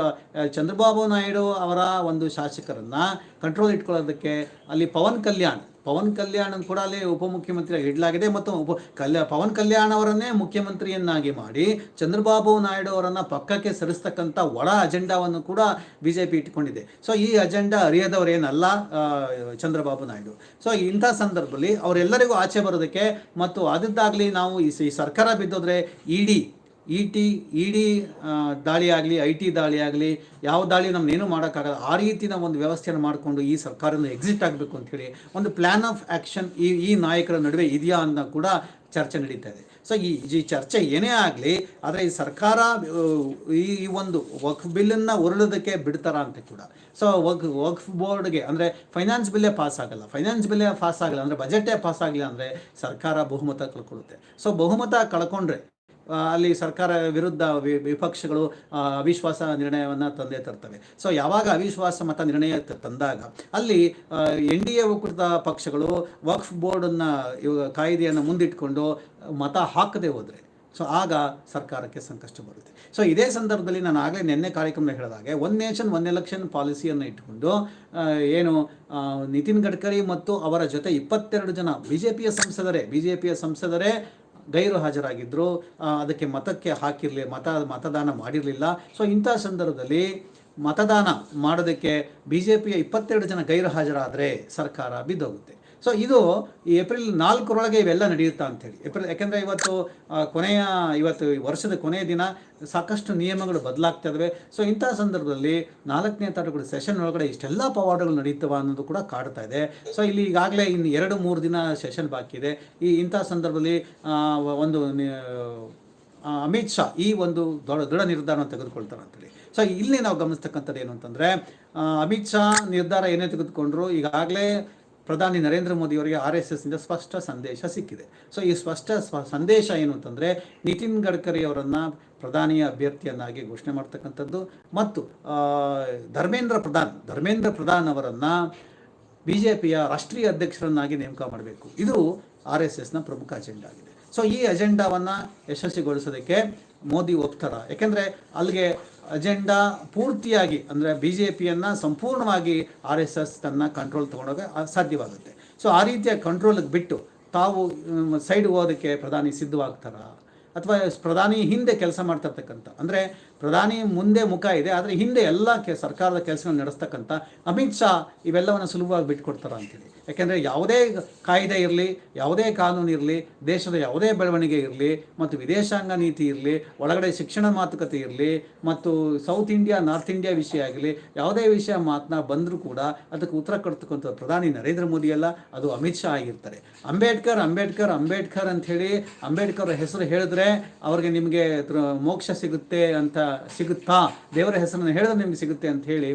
ಚಂದ್ರಬಾಬು ನಾಯ್ಡು ಅವರ ಒಂದು ಶಾಸಕರನ್ನು ಕಂಟ್ರೋಲ್ ಇಟ್ಕೊಳ್ಳೋದಕ್ಕೆ ಅಲ್ಲಿ ಪವನ್ ಕಲ್ಯಾಣ್ ಪವನ್ ಕಲ್ಯಾಣ್ ಕೂಡ ಅಲ್ಲಿ ಉಪಮುಖ್ಯಮಂತ್ರಿಯಾಗಿ ಇಡಲಾಗಿದೆ ಮತ್ತು ಉಪ ಕಲ್ಯಾ, ಪವನ್ ಕಲ್ಯಾಣ್ ಅವರನ್ನೇ ಮುಖ್ಯಮಂತ್ರಿಯನ್ನಾಗಿ ಮಾಡಿ ಚಂದ್ರಬಾಬು ನಾಯ್ಡು ಅವರನ್ನು ಪಕ್ಕಕ್ಕೆ ಸರಿಸ್ತಕ್ಕಂಥ ಒಳ ಅಜೆಂಡಾವನ್ನು ಕೂಡ ಬಿ ಜೆ ಪಿ ಇಟ್ಕೊಂಡಿದೆ. ಸೊ, ಈ ಅಜೆಂಡಾ ಅರಿಯದವರೇನಲ್ಲ ಚಂದ್ರಬಾಬು ನಾಯ್ಡು. ಸೊ, ಇಂಥ ಸಂದರ್ಭದಲ್ಲಿ ಅವರೆಲ್ಲರಿಗೂ ಆಚೆ ಬರೋದಕ್ಕೆ ಮತ್ತು ಅದಿದ್ದಾಗಲಿ ನಾವು ಈ ಸರ್ಕಾರ ಬಿದ್ದೋದ್ರೆ ED E T E D ದಾಳಿ ಆಗಲಿ ಐ ಟಿ ದಾಳಿ ಆಗಲಿ, ಯಾವ ದಾಳಿ ನಮ್ಮನ್ನೇನು ಮಾಡೋಕ್ಕಾಗಲ್ಲ. ಆ ರೀತಿನ ಒಂದು ವ್ಯವಸ್ಥೆಯನ್ನು ಮಾಡಿಕೊಂಡು ಈ ಸರ್ಕಾರದಿಂದ ಎಕ್ಸಿಟ್ ಆಗಬೇಕು ಅಂಥೇಳಿ ಒಂದು ಪ್ಲ್ಯಾನ್ ಆಫ್ ಆ್ಯಕ್ಷನ್ ಈ ಈ ನಾಯಕರ ನಡುವೆ ಇದೆಯಾ ಅಂತ ಕೂಡ ಚರ್ಚೆ ನಡೀತಾ ಇದೆ. ಸೊ ಈ ಈ ಚರ್ಚೆ ಏನೇ ಆಗಲಿ, ಆದರೆ ಈ ಸರ್ಕಾರ ಈ ಒಂದು ವಕ್ಫ್ ಬಿಲ್ಲನ್ನು ಹೊರಡೋದಕ್ಕೆ ಬಿಡ್ತಾರ ಅಂತ ಕೂಡ. ಸೊ ವಕ್ ವಕ್ಫ್ ಬೋರ್ಡ್ಗೆ ಅಂದರೆ ಫೈನಾನ್ಸ್ ಬಿಲ್ಲೇ ಪಾಸ್ ಆಗಲ್ಲ. ಫೈನಾನ್ಸ್ ಬಿಲ್ಲೇ ಪಾಸ್ ಆಗಲ್ಲ ಅಂದರೆ ಬಜೆಟೇ ಪಾಸ್ ಆಗಲಿಲ್ಲ ಅಂದರೆ ಸರ್ಕಾರ ಬಹುಮತ ಕಳ್ಕೊಳ್ಳುತ್ತೆ ಸೊ ಬಹುಮತ ಕಳ್ಕೊಂಡ್ರೆ ಅಲ್ಲಿ ಸರ್ಕಾರ ವಿರುದ್ಧ ವಿಪಕ್ಷಗಳು ಅವಿಶ್ವಾಸ ನಿರ್ಣಯವನ್ನು ತಂದೆ ತರ್ತವೆ. ಸೊ ಯಾವಾಗ ಅವಿಶ್ವಾಸ ಮತ ನಿರ್ಣಯ ತಂದಾಗ, ಅಲ್ಲಿ ಎನ್ ಡಿ ಎ ಒಕ್ಕೂಟದ ಪಕ್ಷಗಳು ವಕ್ಫ್ ಬೋರ್ಡನ್ನು ಕಾಯ್ದೆಯನ್ನು ಮುಂದಿಟ್ಕೊಂಡು ಮತ ಹಾಕದೆ ಹೋದರೆ, ಸೊ, ಆಗ ಸರ್ಕಾರಕ್ಕೆ ಸಂಕಷ್ಟ ಬರುತ್ತೆ. ಸೊ ಇದೇ ಸಂದರ್ಭದಲ್ಲಿ ನಾನು ಆಗಲೇ ನಿನ್ನೆ ಕಾರ್ಯಕ್ರಮ ಹೇಳಿದಾಗೆ ಒನ್ ನೇಷನ್ ಒನ್ ಎಲೆಕ್ಷನ್ ಪಾಲಿಸಿಯನ್ನು ಇಟ್ಟುಕೊಂಡು ಏನು ನಿತಿನ್ ಗಡ್ಕರಿ ಮತ್ತು ಅವರ ಜೊತೆ ಇಪ್ಪತ್ತೆರಡು ಜನ ಬಿ ಜೆ ಪಿಯ ಸಂಸದರೇ ಬಿ ಜೆ ಪಿಯ ಸಂಸದರೇ ಗೈರು ಹಾಜರಾಗಿದ್ದರು ಅದಕ್ಕೆ ಮತಕ್ಕೆ ಹಾಕಿರಲಿ, ಮತ, ಮತದಾನ ಮಾಡಿರಲಿಲ್ಲ. ಸೊ ಇಂಥ ಸಂದರ್ಭದಲ್ಲಿ ಮತದಾನ ಮಾಡೋದಕ್ಕೆ ಬಿ ಜೆ ಪಿಯ ಇಪ್ಪತ್ತೆರಡು ಜನ ಗೈರು ಹಾಜರಾದರೆ ಸರ್ಕಾರ ಬಿದ್ದೋಗುತ್ತೆ. ಸೊ ಇದು ಏಪ್ರಿಲ್ ನಾಲ್ಕರೊಳಗೆ ಇವೆಲ್ಲ ನಡೆಯುತ್ತಾ ಅಂತೇಳಿ. ಏಪ್ರಿಲ್ ಯಾಕೆಂದರೆ ಇವತ್ತು ಕೊನೆಯ, ಇವತ್ತು ವರ್ಷದ ಕೊನೆಯ ದಿನ ಸಾಕಷ್ಟು ನಿಯಮಗಳು ಬದಲಾಗ್ತಾ ಇದ್ದಾವೆ ಸೊ ಇಂಥ ಸಂದರ್ಭದಲ್ಲಿ ನಾಲ್ಕನೇ ತಾರೀಕು ಸೆಷನ್ ಒಳಗಡೆ ಇಷ್ಟೆಲ್ಲ ಪವಾಡಗಳು ನಡೆಯುತ್ತವೆ ಅನ್ನೋದು ಕೂಡ ಕಾಡ್ತಾ ಇದೆ. ಸೊ ಇಲ್ಲಿ ಈಗಾಗಲೇ ಇನ್ನು ಎರಡು, ಮೂರು ದಿನ ಸೆಷನ್ ಬಾಕಿ ಇದೆ. ಈ ಇಂಥ ಸಂದರ್ಭದಲ್ಲಿ ಒಂದು ಅಮಿತ್ ಶಾ ಈ ಒಂದು ದೊಡ್ಡ ದೃಢ ನಿರ್ಧಾರವನ್ನು ತೆಗೆದುಕೊಳ್ತಾರೆ ಅಂತೇಳಿ. ಸೊ ಇಲ್ಲಿ ನಾವು ಗಮನಿಸ್ತಕ್ಕಂಥದ್ದು ಏನು ಅಂತಂದರೆ ಅಮಿತ್ ಶಾ ನಿರ್ಧಾರ ಏನೇ ತೆಗೆದುಕೊಂಡ್ರು, ಈಗಾಗಲೇ ಪ್ರಧಾನಿ ನರೇಂದ್ರ ಮೋದಿ ಅವರಿಗೆ ಆರ್ ಎಸ್ ಎಸ್ನಿಂದ ಸ್ಪಷ್ಟ ಸಂದೇಶ ಸಿಕ್ಕಿದೆ. ಸೊ ಈ ಸ್ಪಷ್ಟ ಸಂದೇಶ ಏನು ಅಂತಂದರೆ, ನಿತಿನ್ ಗಡ್ಕರಿ ಅವರನ್ನು ಪ್ರಧಾನಿಯ ಅಭ್ಯರ್ಥಿಯನ್ನಾಗಿ ಘೋಷಣೆ ಮಾಡ್ತಕ್ಕಂಥದ್ದು ಮತ್ತು ಧರ್ಮೇಂದ್ರ ಪ್ರಧಾನ್ ಧರ್ಮೇಂದ್ರ ಪ್ರಧಾನ್ ಅವರನ್ನು ಬಿ ಜೆ ಪಿಯ ರಾಷ್ಟ್ರೀಯ ಅಧ್ಯಕ್ಷರನ್ನಾಗಿ ನೇಮಕ ಮಾಡಬೇಕು. ಇದು ಆರ್ ಎಸ್ ಎಸ್ನ ಪ್ರಮುಖ ಅಜೆಂಡಾ ಆಗಿದೆ ಸೊ ಈ ಅಜೆಂಡಾವನ್ನು ಯಶಸ್ವಿಗೊಳಿಸೋದಕ್ಕೆ ಮೋದಿ ಒಪ್ತಾರ. ಯಾಕೆಂದರೆ ಅಲ್ಲಿಗೆ ಅಜೆಂಡಾ ಪೂರ್ತಿಯಾಗಿ, ಅಂದರೆ ಬಿ ಜೆ ಪಿಯನ್ನು ಸಂಪೂರ್ಣವಾಗಿ ಆರ್ ಎಸ್ ಎಸ್ ತನ್ನ ಕಂಟ್ರೋಲ್ ತೊಗೊಂಡೋಗ ಸಾಧ್ಯವಾಗುತ್ತೆ. ಸೊ ಆ ರೀತಿಯ ಕಂಟ್ರೋಲಿಗೆ ಬಿಟ್ಟು ತಾವು ಸೈಡ್ ಹೋಗೋದಕ್ಕೆ ಪ್ರಧಾನಿ ಸಿದ್ಧವಾಗ್ತಾರ? ಅಥವಾ ಪ್ರಧಾನಿ ಹಿಂದೆ ಕೆಲಸ ಮಾಡ್ತಿರ್ತಕ್ಕಂಥ ಅಂದರೆ ಪ್ರಧಾನಿ ಮುಂದೆ ಮುಖ ಇದೆ, ಆದರೆ ಹಿಂದೆ ಎಲ್ಲ ಕೆ, ಸರ್ಕಾರದ ಕೆಲಸಗಳನ್ನು ನಡೆಸ್ತಕ್ಕಂಥ ಅಮಿತ್ ಶಾ ಇವೆಲ್ಲವನ್ನು ಸುಲಭವಾಗಿ ಬಿಟ್ಕೊಡ್ತಾರ ಅಂತೇಳಿ ಯಾಕೆಂದರೆ ಯಾವುದೇ ಕಾಯ್ದೆ ಇರಲಿ, ಯಾವುದೇ ಕಾನೂನು ಇರಲಿ, ದೇಶದ ಯಾವುದೇ ಬೆಳವಣಿಗೆ ಇರಲಿ, ಮತ್ತು ವಿದೇಶಾಂಗ ನೀತಿ ಇರಲಿ, ಒಳಗಡೆ ಶಿಕ್ಷಣ ಮಾತುಕತೆ ಇರಲಿ, ಮತ್ತು ಸೌತ್ ಇಂಡಿಯಾ ನಾರ್ತ್ ಇಂಡಿಯಾ ವಿಷಯ ಆಗಲಿ ಯಾವುದೇ ವಿಷಯ ಮಾತನ್ನ ಬಂದರೂ ಕೂಡ ಅದಕ್ಕೆ ಉತ್ತರ ಕೊಡ್ತಕ್ಕಂಥ ಪ್ರಧಾನಿ ನರೇಂದ್ರ ಮೋದಿ ಅಲ್ಲ, ಅದು ಅಮಿತ್ ಶಾ ಆಗಿರ್ತಾರೆ. ಅಂಬೇಡ್ಕರ್ ಅಂಬೇಡ್ಕರ್ ಅಂಬೇಡ್ಕರ್ ಅಂಥೇಳಿ ಅಂಬೇಡ್ಕರ್ ಹೆಸರು ಹೇಳಿದ್ರೆ ಅವ್ರಿಗೆ ನಿಮಗೆ ಮೋಕ್ಷ ಸಿಗುತ್ತೆ ಅಂತ ಸಿಗುತ್ತಾ? ದೇವರ ಹೆಸರನ್ನು ಹೇಳಿದ್ರೆ ನಿಮಗೆ ಸಿಗುತ್ತೆ ಅಂತ ಹೇಳಿ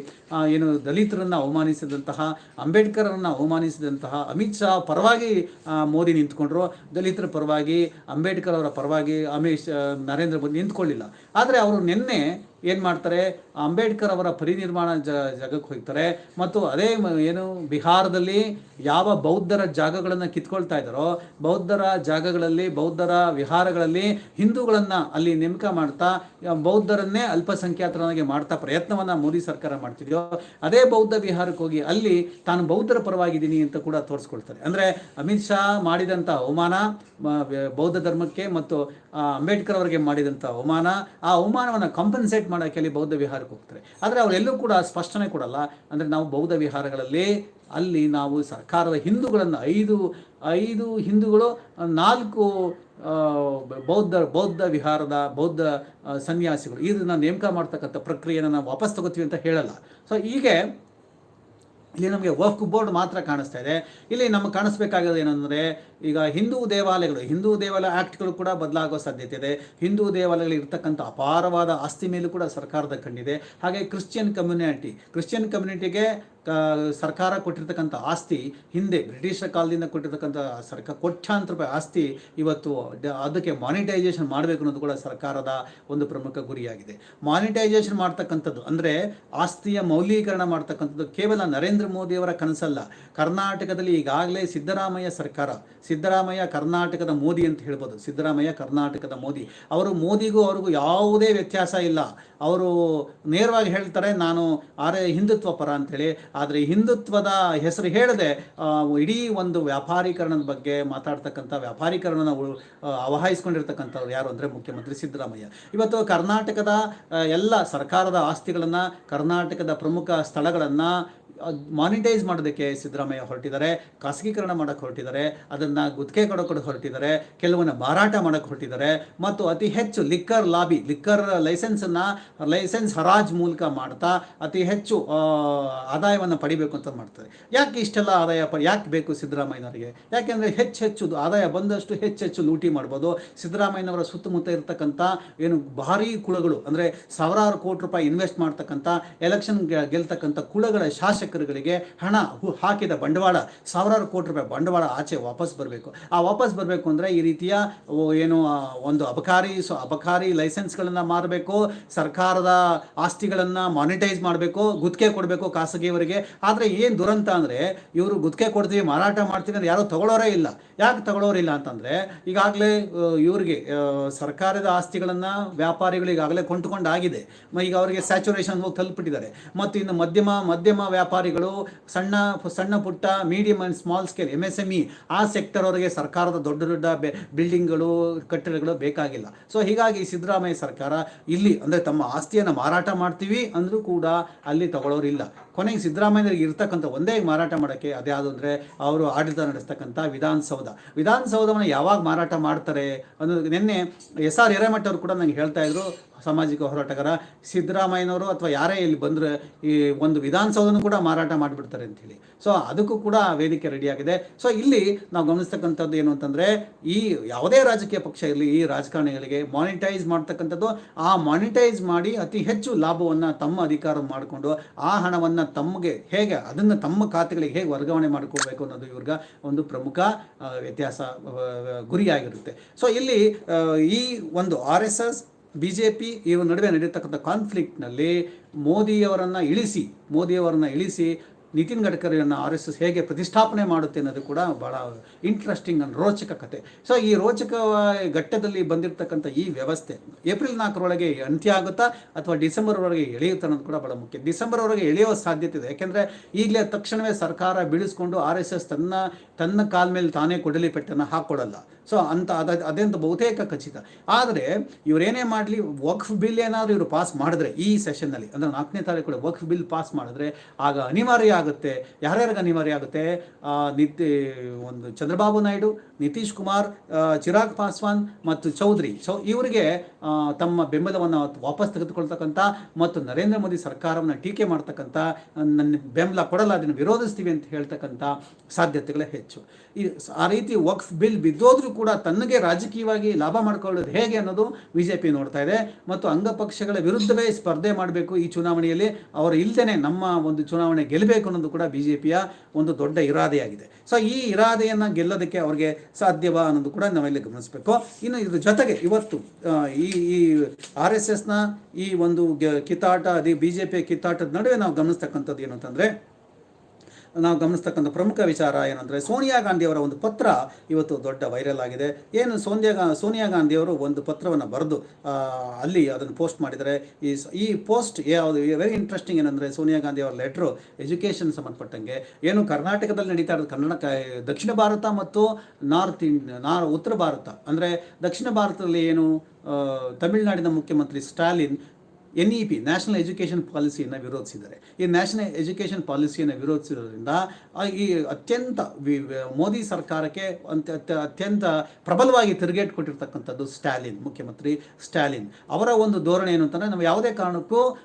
ಏನು ದಲಿತರನ್ನು ಅವಮಾನಿಸಿದಂತಹ, ಅಂಬೇಡ್ಕರನ್ನು ಅವಮಾನಿಸಿದಂತಹ ಅಮಿತ್ ಶಾ ಪರವಾಗಿ ಮೋದಿ ನಿಂತ್ಕೊಂಡ್ರು. ದಲಿತರ ಪರವಾಗಿ, ಅಂಬೇಡ್ಕರ್ ಅವರ ಪರವಾಗಿ ಅಮಿತ್ ನರೇಂದ್ರ ಮೋದಿ ನಿಂತ್ಕೊಳ್ಳಿಲ್ಲ. ಆದರೆ ಅವರು ನಿನ್ನೆ ಏನು ಮಾಡ್ತಾರೆ? ಅಂಬೇಡ್ಕರ್ ಅವರ ಪರಿನಿರ್ಮಾಣ ಜ, ಜಾಗಕ್ಕೆ ಹೋಗ್ತಾರೆ. ಮತ್ತು ಅದೇ ಏನು ಬಿಹಾರದಲ್ಲಿ ಯಾವ ಬೌದ್ಧರ ಜಾಗಗಳನ್ನು ಕಿತ್ಕೊಳ್ತಾ ಇದ್ದಾರೋ, ಬೌದ್ಧರ ಜಾಗಗಳಲ್ಲಿ, ಬೌದ್ಧರ ವಿಹಾರಗಳಲ್ಲಿ ಹಿಂದೂಗಳನ್ನು ಅಲ್ಲಿ ನೇಮಕ ಮಾಡ್ತಾ ಬೌದ್ಧರನ್ನೇ ಅಲ್ಪಸಂಖ್ಯಾತರನ್ನಾಗಿ ಮಾಡ್ತಾ ಪ್ರಯತ್ನವನ್ನು ಮೋದಿ ಸರ್ಕಾರ ಮಾಡ್ತಿದೆಯೋ, ಅದೇ ಬೌದ್ಧ ವಿಹಾರಕ್ಕೆ ಹೋಗಿ ಅಲ್ಲಿ ತಾನು ಬೌದ್ಧರ ಪರವಾಗಿದ್ದೀನಿ ಅಂತ ಕೂಡ ತೋರಿಸ್ಕೊಳ್ತಾರೆ. ಅಂದರೆ ಅಮಿತ್ ಶಾ ಮಾಡಿದಂಥ ಅವಮಾನ ಬೌದ್ಧ ಧರ್ಮಕ್ಕೆ ಮತ್ತು ಅಂಬೇಡ್ಕರ್ ಅವರಿಗೆ ಮಾಡಿದಂಥ ಅವಮಾನ, ಆ ಅವಮಾನವನ್ನು ಕಾಂಪನ್ಸೇಟ್ ಮಾಡೋಕ್ಕೆ ಅಲ್ಲಿ ಬೌದ್ಧ ವಿಹಾರಕ್ಕೆ ಹೋಗ್ತಾರೆ. ಆದರೆ ಅವರೆಲ್ಲೂ ಕೂಡ ಸ್ಪಷ್ಟನೆ ಕೊಡಲ್ಲ. ಅಂದರೆ ನಾವು ಬೌದ್ಧ ವಿಹಾರಗಳಲ್ಲಿ ಅಲ್ಲಿ ನಾವು ಸರ್ಕಾರದ ಹಿಂದೂಗಳನ್ನು, ಐದು ಐದು ಹಿಂದೂಗಳು, ನಾಲ್ಕು ಬೌದ್ಧ ಬೌದ್ಧ ವಿಹಾರದ ಬೌದ್ಧ ಸನ್ಯಾಸಿಗಳು. ಇದನ್ನು ನೇಮಕ ಮಾಡ್ತಕ್ಕಂಥ ಪ್ರಕ್ರಿಯೆನ ನಾವು ವಾಪಸ್ ತಗೋತೀವಿ ಅಂತ ಹೇಳಲ್ಲ. ಸೊ ಹೀಗೆ ಇಲ್ಲಿ ನಮಗೆ ವರ್ಕ್ ಬೋರ್ಡ್ ಮಾತ್ರ ಕಾಣಿಸ್ತಾ ಇದೆ. ಇಲ್ಲಿ ನಮಗೆ ಕಾಣಿಸ್ಬೇಕಾಗೋದು ಏನಂದರೆ ಈಗ ಹಿಂದೂ ದೇವಾಲಯಗಳು, ಹಿಂದೂ ದೇವಾಲಯ ಆ್ಯಕ್ಟ್ಗಳು ಕೂಡ ಬದಲಾಗೋ ಸಾಧ್ಯತೆ ಇದೆ. ಹಿಂದೂ ದೇವಾಲಯಗಳು ಇರ್ತಕ್ಕಂಥ ಅಪಾರವಾದ ಆಸ್ತಿ ಮೇಲೂ ಕೂಡ ಸರ್ಕಾರದ ಕಣ್ಣಿದೆ. ಹಾಗೆ ಕ್ರಿಶ್ಚಿಯನ್ ಕಮ್ಯುನಿಟಿ ಕ್ರಿಶ್ಚಿಯನ್ ಕಮ್ಯುನಿಟಿಗೆ ಸರ್ಕಾರ ಕೊಟ್ಟಿರ್ತಕ್ಕಂಥ ಆಸ್ತಿ ಹಿಂದೆ, ಬ್ರಿಟಿಷರ ಕಾಲದಿಂದ ಕೊಟ್ಟಿರ್ತಕ್ಕಂಥ ಸರ್ಕಾರ ಕೋಟ್ಯಾಂತರ ರೂಪಾಯಿ ಆಸ್ತಿ ಇವತ್ತು ಅದಕ್ಕೆ ಮಾನಿಟೈಸೇಷನ್ ಮಾಡಬೇಕು ಅನ್ನೋದು ಕೂಡ ಸರ್ಕಾರದ ಒಂದು ಪ್ರಮುಖ ಗುರಿಯಾಗಿದೆ. ಮಾನಿಟೈಸೇಷನ್ ಮಾಡ್ತಕ್ಕಂಥದ್ದು ಅಂದರೆ ಆಸ್ತಿಯ ಮೌಲ್ಯೀಕರಣ ಮಾಡ್ತಕ್ಕಂಥದ್ದು ಕೇವಲ ನರೇಂದ್ರ ಮೋದಿಯವರ ಕನಸಲ್ಲ. ಕರ್ನಾಟಕದಲ್ಲಿ ಈಗಾಗಲೇ ಸಿದ್ದರಾಮಯ್ಯ ಸರ್ಕಾರ ಸಿದ್ದರಾಮಯ್ಯ ಕರ್ನಾಟಕದ ಮೋದಿ ಅಂತ ಹೇಳ್ಬೋದು. ಸಿದ್ದರಾಮಯ್ಯ ಕರ್ನಾಟಕದ ಮೋದಿ. ಅವರು ಮೋದಿಗೂ ಅವ್ರಿಗೂ ಯಾವುದೇ ವ್ಯತ್ಯಾಸ ಇಲ್ಲ. ಅವರು ನೇರವಾಗಿ ಹೇಳ್ತಾರೆ, ನಾನು ಆರೆ ಹಿಂದುತ್ವ ಪರ ಅಂತೇಳಿ. ಆದರೆ ಹಿಂದುತ್ವದ ಹೆಸರು ಹೇಳದೆ ಇಡೀ ಒಂದು ವ್ಯಾಪಾರೀಕರಣದ ಬಗ್ಗೆ ಮಾತಾಡ್ತಕ್ಕಂಥ ವ್ಯಾಪಾರೀಕರಣನ ಅವಹಾಯಿಸ್ಕೊಂಡಿರ್ತಕ್ಕಂಥವ್ರು ಯಾರು ಅಂದರೆ ಮುಖ್ಯಮಂತ್ರಿ ಸಿದ್ದರಾಮಯ್ಯ. ಇವತ್ತು ಕರ್ನಾಟಕದ ಎಲ್ಲ ಸರ್ಕಾರದ ಆಸ್ತಿಗಳನ್ನು, ಕರ್ನಾಟಕದ ಪ್ರಮುಖ ಸ್ಥಳಗಳನ್ನು ಮಾನಿಟೈಸ್ ಮಾಡೋದಕ್ಕೆ ಸಿದ್ದರಾಮಯ್ಯ ಹೊರಟಿದ್ದಾರೆ. ಖಾಸಗೀಕರಣ ಮಾಡೋಕ್ಕೆ ಹೊರಟಿದ್ದಾರೆ. ಅದನ್ನು ಗುತ್ತಿಗೆ ಕೊಡೋಕೆ ಹೊರಟಿದ್ದಾರೆ, ಕೆಲವನ್ನ ಮಾರಾಟ ಮಾಡೋಕೆ ಹೊರಟಿದ್ದಾರೆ, ಮತ್ತು ಅತಿ ಹೆಚ್ಚು ಲಿಕ್ಕರ್ ಲಾಬಿ, ಲಿಕ್ಕರ್ ಲೈಸೆನ್ಸನ್ನು ಲೈಸೆನ್ಸ್ ಹರಾಜ್ ಮೂಲಕ ಮಾಡ್ತಾ ಅತಿ ಹೆಚ್ಚು ಆದಾಯವನ್ನು ಪಡಿಬೇಕು ಅಂತ ಮಾಡ್ತಾರೆ. ಯಾಕೆ ಇಷ್ಟೆಲ್ಲ ಆದಾಯ ಪ, ಯಾಕೆ ಬೇಕು ಸಿದ್ದರಾಮಯ್ಯನವರಿಗೆ? ಯಾಕೆಂದರೆ ಹೆಚ್ಚು ಹೆಚ್ಚು ಆದಾಯ ಬಂದಷ್ಟು ಹೆಚ್ಚು ಹೆಚ್ಚು ಲೂಟಿ ಮಾಡ್ಬೋದು. ಸಿದ್ದರಾಮಯ್ಯನವರ ಸುತ್ತಮುತ್ತ ಇರತಕ್ಕಂಥ ಏನು ಭಾರಿ ಕುಳಗಳು, ಅಂದರೆ ಸಾವಿರಾರು ಕೋಟಿ ರೂಪಾಯಿ ಇನ್ವೆಸ್ಟ್ ಮಾಡ್ತಕ್ಕಂಥ ಎಲೆಕ್ಷನ್ ಗೆಲ್ತಕ್ಕಂಥ ಕುಳಗಳ ಶಾಸಕರುಗಳಿಗೆ ಹಣ ಹಾಕಿದ ಬಂಡವಾಳ, ಸಾವಿರಾರು ಕೋಟಿ ರೂಪಾಯಿ ಬಂಡವಾಳ ಆಚೆ ವಾಪಸ್ ಬರಬೇಕು. ಆ ವಾಪಸ್ ಬರಬೇಕು ಅಂದರೆ ಈ ರೀತಿಯ ಏನು ಒಂದು ಅಬಕಾರಿ, ಸೊ, ಅಬಕಾರಿ ಲೈಸೆನ್ಸ್ಗಳನ್ನು ಮಾರಬೇಕು, ಸರ್ಕಾರದ ಆಸ್ತಿಗಳನ್ನು ಮಾನಿಟೈಸ್ ಮಾಡಬೇಕು, ಗುತ್ತಿಗೆ ಕೊಡಬೇಕು ಖಾಸಗಿಯವರಿಗೆ. ಆದರೆ ಏನು ದುರಂತ ಅಂದರೆ, ಇವರು ಗುತ್ತಿಗೆ ಕೊಡ್ತೀವಿ, ಮಾರಾಟ ಮಾಡ್ತೀವಿ ಅಂದ್ರೆ ಯಾರೂ ತಗೊಳ್ಳೋರೇ ಇಲ್ಲ. ಯಾಕೆ ತಗೊಳ್ಳೋರಿಲ್ಲ ಅಂತಂದರೆ, ಈಗಾಗಲೇ ಇವರಿಗೆ ಸರ್ಕಾರದ ಆಸ್ತಿಗಳನ್ನು ವ್ಯಾಪಾರಿಗಳು ಈಗಾಗಲೇ ಕೊಂಡುಕೊಂಡಾಗಿದೆ. ಈಗ ಅವರಿಗೆ ಸ್ಯಾಚುರೇಷನ್ ಹೋಗಿ ತಲುಪಿಟ್ಟಿದ್ದಾರೆ. ಮತ್ತು ಇನ್ನು ಮಧ್ಯಮ ಮಧ್ಯಮ ವ್ಯಾಪಾರಿಗಳು, ಸಣ್ಣ ಸಣ್ಣ ಪುಟ್ಟ, medium and small scale M S M ಆ ಸೆಕ್ಟರ್ ಅವರಿಗೆ ಸರ್ಕಾರದ ದೊಡ್ಡ ದೊಡ್ಡ ಬಿಲ್ಡಿಂಗ್ಗಳು ಕಟ್ಟಡಗಳು ಬೇಕಾಗಿಲ್ಲ. ಸೊ ಹೀಗಾಗಿ ಸಿದ್ದರಾಮಯ್ಯ ಸರ್ಕಾರ ಇಲ್ಲಿ ಅಂದರೆ ತಮ್ಮ ಆಸ್ತಿಯನ್ನು ಮಾರಾಟ ಮಾಡ್ತೀವಿ ಅಂದರೂ ಕೂಡ ಅಲ್ಲಿ ತಗೊಳ್ಳೋರಿಲ್ಲ ಕೊನೆಗೆ ಸಿದ್ದರಾಮಯ್ಯರಿಗೆ ಇರ್ತಕ್ಕಂಥ ಒಂದೇ ಮಾರಾಟ ಮಾಡೋಕ್ಕೆ ಅದ್ಯಾವುದು ಅಂದರೆ ಅವರು ಆಡಳಿತ ನಡೆಸ್ತಕ್ಕಂಥ ವಿಧಾನಸೌಧ. ವಿಧಾನಸೌಧವನ್ನು ಯಾವಾಗ ಮಾರಾಟ ಮಾಡ್ತಾರೆ ಅನ್ನೋದು ನಿನ್ನೆ ಎಸ್ ಆರ್ ಹಿರೇಮಠ ಅವರು ಕೂಡ ನಂಗೆ ಹೇಳ್ತಾ ಇದ್ರು ಸಾಮಾಜಿಕ ಹೋರಾಟಗಾರ ಸಿದ್ದರಾಮಯ್ಯನವರು ಅಥವಾ ಯಾರೇ ಇಲ್ಲಿ ಬಂದರೆ ಈ ಒಂದು ವಿಧಾನಸೌಧನೂ ಕೂಡ ಮಾರಾಟ ಮಾಡಿಬಿಡ್ತಾರೆ ಅಂತೇಳಿ. ಸೊ ಅದಕ್ಕೂ ಕೂಡ ವೇದಿಕೆ ರೆಡಿಯಾಗಿದೆ ಸೊ ಇಲ್ಲಿ ನಾವು ಗಮನಿಸ್ತಕ್ಕಂಥದ್ದು ಏನು ಅಂತಂದರೆ ಈ ಯಾವುದೇ ರಾಜಕೀಯ ಪಕ್ಷ ಇರಲಿ, ಈ ರಾಜಕಾರಣಿಗಳಿಗೆ ಮಾನಿಟೈಸ್ ಮಾಡ್ತಕ್ಕಂಥದ್ದು, ಆ ಮಾನಿಟೈಸ್ ಮಾಡಿ ಅತಿ ಹೆಚ್ಚು ಲಾಭವನ್ನು ತಮ್ಮ ಅಧಿಕಾರ ಮಾಡಿಕೊಂಡು ಆ ಹಣವನ್ನು ತಮಗೆ ಹೇಗೆ, ಅದನ್ನು ತಮ್ಮ ಖಾತೆಗಳಿಗೆ ಹೇಗೆ ವರ್ಗಾವಣೆ ಮಾಡ್ಕೋಬೇಕು ಅನ್ನೋದು ಇವ್ರಿಗೆ ಒಂದು ಪ್ರಮುಖ ವ್ಯತ್ಯಾಸ ಗುರಿಯಾಗಿರುತ್ತೆ. ಸೊ ಇಲ್ಲಿ ಈ ಒಂದು R S S B J P ಇವ್ರ ನಡುವೆ ನಡೀತಕ್ಕಂಥ ಕಾನ್ಫ್ಲಿಕ್ಟ್ನಲ್ಲಿ ಮೋದಿಯವರನ್ನು ಇಳಿಸಿ ಮೋದಿಯವರನ್ನು ಇಳಿಸಿ ನಿತಿನ್ ಗಡ್ಕರಿಯನ್ನು ಆರ್ ಎಸ್ ಎಸ್ ಹೇಗೆ ಪ್ರತಿಷ್ಠಾಪನೆ ಮಾಡುತ್ತೆ ಅನ್ನೋದು ಕೂಡ ಭಾಳ ಇಂಟ್ರೆಸ್ಟಿಂಗ್ ಅಂಡ್ ರೋಚಕ ಕತೆ. ಸೊ ಈ ರೋಚಕ ಘಟ್ಟದಲ್ಲಿ ಬಂದಿರತಕ್ಕಂಥ ಈ ವ್ಯವಸ್ಥೆ ಏಪ್ರಿಲ್ ನಾಲ್ಕರೊಳಗೆ ಅಂತ್ಯ ಆಗುತ್ತಾ ಅಥವಾ ಡಿಸೆಂಬರ್ ಒಳಗೆ ಎಳೆಯುತ್ತಾ ಅನ್ನೋದು ಕೂಡ ಭಾಳ ಮುಖ್ಯ. ಡಿಸೆಂಬರ್ ಒಳಗೆ ಎಳೆಯೋ ಸಾಧ್ಯತೆ ಇದೆ. ಯಾಕೆಂದರೆ ಈಗಲೇ ತಕ್ಷಣವೇ ಸರ್ಕಾರ ಬೀಳಿಸ್ಕೊಂಡು ಆರ್ ಎಸ್ ಎಸ್ ತನ್ನ ತನ್ನ ಕಾಲ ಮೇಲೆ ತಾನೇ ಕೊಡಲಿ ಪೆಟ್ಟನ್ನು ಹಾಕ್ಕೊಡಲ್ಲ ಸೊ ಅಂತ ಅದ, ಅದೇಂತ ಬಹುತೇಕ ಖಚಿತ. ಆದರೆ ಇವರೇನೇ ಮಾಡಲಿ, ವಕ್ಫ್ ಬಿಲ್ ಏನಾದರೂ ಇವರು ಪಾಸ್ ಮಾಡಿದ್ರೆ ಈ ಸೆಷನ್ನಲ್ಲಿ, ಅಂದರೆ ನಾಲ್ಕನೇ ತಾರೀಕು ವಕ್ಫ್ ಬಿಲ್ ಪಾಸ್ ಮಾಡಿದ್ರೆ ಆಗ ಅನಿವಾರ್ಯ ಆಗುತ್ತೆ? ಯಾರ್ಯಾರಿಗೆ ಅನಿವಾರ್ಯ ಆಗುತ್ತೆ? ನಿತಿ ಒಂದು ಚಂದ್ರಬಾಬು ನಾಯ್ಡು, ನಿತೀಶ್ ಕುಮಾರ್ ಚಿರಾಗ್ ಪಾಸ್ವಾನ್ ಮತ್ತು ಚೌಧರಿ. ಸೊ ಇವರಿಗೆ ತಮ್ಮ ಬೆಂಬಲವನ್ನು ವಾಪಸ್ ತೆಗೆದುಕೊಳ್ತಕ್ಕಂಥ ಮತ್ತು ನರೇಂದ್ರ ಮೋದಿ ಸರ್ಕಾರವನ್ನು ಟೀಕೆ ಮಾಡ್ತಕ್ಕಂಥ, ನನ್ನ ಬೆಂಬಲ ಕೊಡಲ್ಲ, ಅದನ್ನು ವಿರೋಧಿಸ್ತೀವಿ ಅಂತ ಹೇಳ್ತಕ್ಕಂಥ ಸಾಧ್ಯತೆಗಳೇ ಹೆಚ್ಚು. ಈ, ಆ ರೀತಿ ವಕ್ಫ್ ಬಿಲ್ ಬಿದ್ದೋದ್ರೂ ಕೂಡ ತನ್ನಗೆ ರಾಜಕೀಯವಾಗಿ ಲಾಭ ಮಾಡ್ಕೊಳ್ಳೋದು ಹೇಗೆ ಅನ್ನೋದು ಬಿ ಜೆ ಪಿ ನೋಡ್ತಾ ಇದೆ. ಮತ್ತು ಅಂಗಪಕ್ಷಗಳ ವಿರುದ್ಧವೇ ಸ್ಪರ್ಧೆ ಮಾಡಬೇಕು ಈ ಚುನಾವಣೆಯಲ್ಲಿ. ಅವರು ಇಲ್ದೇನೆ ನಮ್ಮ ಒಂದು ಚುನಾವಣೆ ಗೆಲ್ಲಬೇಕು ಅನ್ನೋದು ಕೂಡ ಬಿ ಜೆ ಪಿಯ ಒಂದು ದೊಡ್ಡ ಇರಾದೆಯಾಗಿದೆ. ಸೊ ಈ ಇರಾದೆಯನ್ನು ಗೆಲ್ಲೋದಕ್ಕೆ ಅವ್ರಿಗೆ ಸಾಧ್ಯವಾ ಅನ್ನೋದು ಕೂಡ ನಾವೆಲ್ಲ ಗಮನಿಸಬೇಕು. ಇನ್ನು ಇದ್ರ ಜೊತೆಗೆ ಇವತ್ತು ಈ ಈ ಆರ್ ಎಸ್ ಎಸ್ನ ಈ ಒಂದು ಕಿತ್ತಾಟ, ಅದೇ ಬಿ ಜೆ ಪಿಯ ಕಿತ್ತಾಟದ ನಡುವೆ ನಾವು ಗಮನಿಸ್ತಕ್ಕಂಥದ್ದು ಏನು ಅಂತಂದರೆ ನಾವು ಗಮನಿಸ್ತಕ್ಕಂಥ ಪ್ರಮುಖ ವಿಚಾರ ಏನಂದರೆ ಸೋನಿಯಾ ಗಾಂಧಿಯವರ ಒಂದು ಪತ್ರ ಇವತ್ತು ದೊಡ್ಡ ವೈರಲ್ ಆಗಿದೆ. ಏನು ಸೋನಿಯಾ ಗಾ, ಸೋನಿಯಾ ಗಾಂಧಿಯವರು ಒಂದು ಪತ್ರವನ್ನು ಬರೆದು ಅಲ್ಲಿ ಅದನ್ನು ಪೋಸ್ಟ್ ಮಾಡಿದರೆ, ಈ ಈ ಪೋಸ್ಟ್ ಯಾವುದು ವೆರಿ ಇಂಟ್ರೆಸ್ಟಿಂಗ್ ಏನಂದರೆ ಸೋನಿಯಾ ಗಾಂಧಿ ಅವರ ಲೆಟ್ರು ಎಜುಕೇಷನ್ ಸಂಬಂಧಪಟ್ಟಂಗೆ. ಏನು ಕರ್ನಾಟಕದಲ್ಲಿ ನಡೀತಾ ಇರೋದು ಕನ್ನಡ ದಕ್ಷಿಣ ಭಾರತ ಮತ್ತು ನಾರ್ತ್ ಇಂಡ್ ನಾ ಉತ್ತರ ಭಾರತ. ಅಂದರೆ ದಕ್ಷಿಣ ಭಾರತದಲ್ಲಿ ಏನು ತಮಿಳುನಾಡಿನ ಮುಖ್ಯಮಂತ್ರಿ Stalin N E P national education ಪಾಲಿಸಿಯನ್ನು ವಿರೋಧಿಸಿದ್ದಾರೆ. ಈ ನ್ಯಾಷನಲ್ ಎಜುಕೇಷನ್ ಪಾಲಿಸಿಯನ್ನು ವಿರೋಧಿಸಿರೋದ್ರಿಂದ ಈ ಅತ್ಯಂತ ಮೋದಿ ಸರ್ಕಾರಕ್ಕೆ ಅಂತ ಅತ್ಯ- ಅತ್ಯಂತ ಪ್ರಬಲವಾಗಿ ತಿರುಗೇಟ್ ಕೊಟ್ಟಿರ್ತಕ್ಕಂಥದ್ದು ಸ್ಟಾಲಿನ್ ಮುಖ್ಯಮಂತ್ರಿ ಸ್ಟಾಲಿನ್ ಅವರ ಒಂದು ಧೋರಣೆ ಏನು ಅಂತಂದರೆ, ನಾವು ಯಾವುದೇ ಕಾರಣಕ್ಕೂ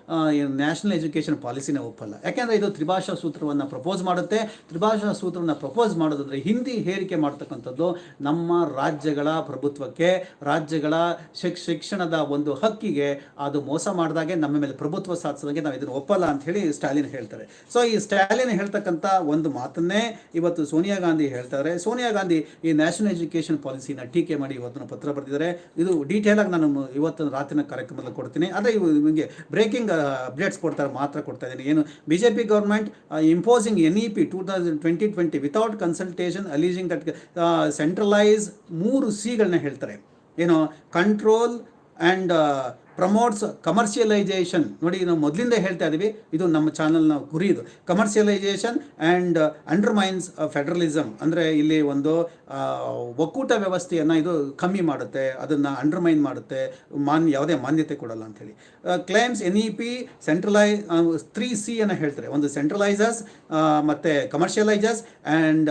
ನ್ಯಾಷನಲ್ ಎಜುಕೇಷನ್ ಪಾಲಿಸಿನ ಒಪ್ಪಲ್ಲ. ಯಾಕೆಂದರೆ ಇದು ತ್ರಿಭಾಷಾ ಸೂತ್ರವನ್ನು ಪ್ರಪೋಸ್ ಮಾಡುತ್ತೆ. ತ್ರಿಭಾಷಾ ಸೂತ್ರವನ್ನು ಪ್ರಪೋಸ್ ಮಾಡೋದಂದರೆ ಹಿಂದಿ ಹೇರಿಕೆ ಮಾಡ್ತಕ್ಕಂಥದ್ದು ನಮ್ಮ ರಾಜ್ಯಗಳ ಪ್ರಭುತ್ವಕ್ಕೆ, ರಾಜ್ಯಗಳ ಶಿಕ್ ಶಿಕ್ಷಣದ ಒಂದು ಹಕ್ಕಿಗೆ ಅದು ಮೋಸ ಮಾಡಿದ ಮಾಡಿದಾಗೆ ನಮ್ಮ ಮೇಲೆ ಪ್ರಭುತ್ವ ಸಾಧಿಸಿದಾಗೆ ನಾವು ಇದನ್ನು ಒಪ್ಪಲ್ಲ ಅಂತ ಹೇಳಿ ಸ್ಟಾಲಿನ್ ಹೇಳ್ತಾರೆ. ಸೊ ಈ ಸ್ಟಾಲಿನ್ ಹೇಳ್ತಕ್ಕಂಥ ಒಂದು ಮಾತನ್ನೇ ಇವತ್ತು ಸೋನಿಯಾ ಗಾಂಧಿ ಹೇಳ್ತಾರೆ. ಸೋನಿಯಾ ಗಾಂಧಿ ಈ ನ್ಯಾಷನಲ್ ಎಜುಕೇಷನ್ ಪಾಲಿಸಿನ ಟೀಕೆ ಮಾಡಿ ಇವತ್ತು ಪತ್ರ ಬರೆದಿದ್ದಾರೆ. ಇದು ಡೀಟೇಲ್ ಆಗಿ ನಾನು ಇವತ್ತು ರಾತ್ರಿನ ಕಾರ್ಯಕ್ರಮದಲ್ಲಿ ಕೊಡ್ತೀನಿ. ಆದರೆ ನಿಮಗೆ ಬ್ರೇಕಿಂಗ್ ಅಪ್ಡೇಟ್ಸ್ ಕೊಡ್ತಾರೆ, ಮಾತ್ರ ಕೊಡ್ತಾ ಇದ್ದೀನಿ. ಏನು B J P government imposing N E P two thousand twenty twenty without consultation alleging that centralise ಮೂರು ಸಿಗಳನ್ನ ಹೇಳ್ತಾರೆ. ಏನು ಕಂಟ್ರೋಲ್ ಆ್ಯಂಡ್ ಪ್ರಮೋಟ್ಸ್ ಕಮರ್ಷಿಯಲೈಸೇಷನ್. ನೋಡಿ, ನಾವು ಮೊದಲಿಂದ ಹೇಳ್ತಾ ಇದ್ದೀವಿ ಇದು ನಮ್ಮ ಚಾನಲ್ನ ಗುರಿ ಇದು. ಕಮರ್ಷಿಯಲೈಸೇಷನ್ ಆ್ಯಂಡ್ ಅಂಡರ್ಮೈನ್ಸ್ ಫೆಡರಲಿಸಮ್ ಅಂದರೆ ಇಲ್ಲಿ ಒಂದು ಒಕ್ಕೂಟ ವ್ಯವಸ್ಥೆಯನ್ನು ಇದು ಕಮ್ಮಿ ಮಾಡುತ್ತೆ, ಅದನ್ನು ಅಂಡರ್ಮೈನ್ ಮಾಡುತ್ತೆ ಮಾನ್ ಯಾವುದೇ ಮಾನ್ಯತೆ ಕೊಡಲ್ಲ ಅಂಥೇಳಿ claims N E P centralise three C ಅನ್ನು ಹೇಳ್ತಾರೆ. ಒಂದು ಸೆಂಟ್ರಲೈಸರ್ಸ್ ಮತ್ತು ಕಮರ್ಷಿಯಲೈಸರ್ಸ್ ಆ್ಯಂಡ್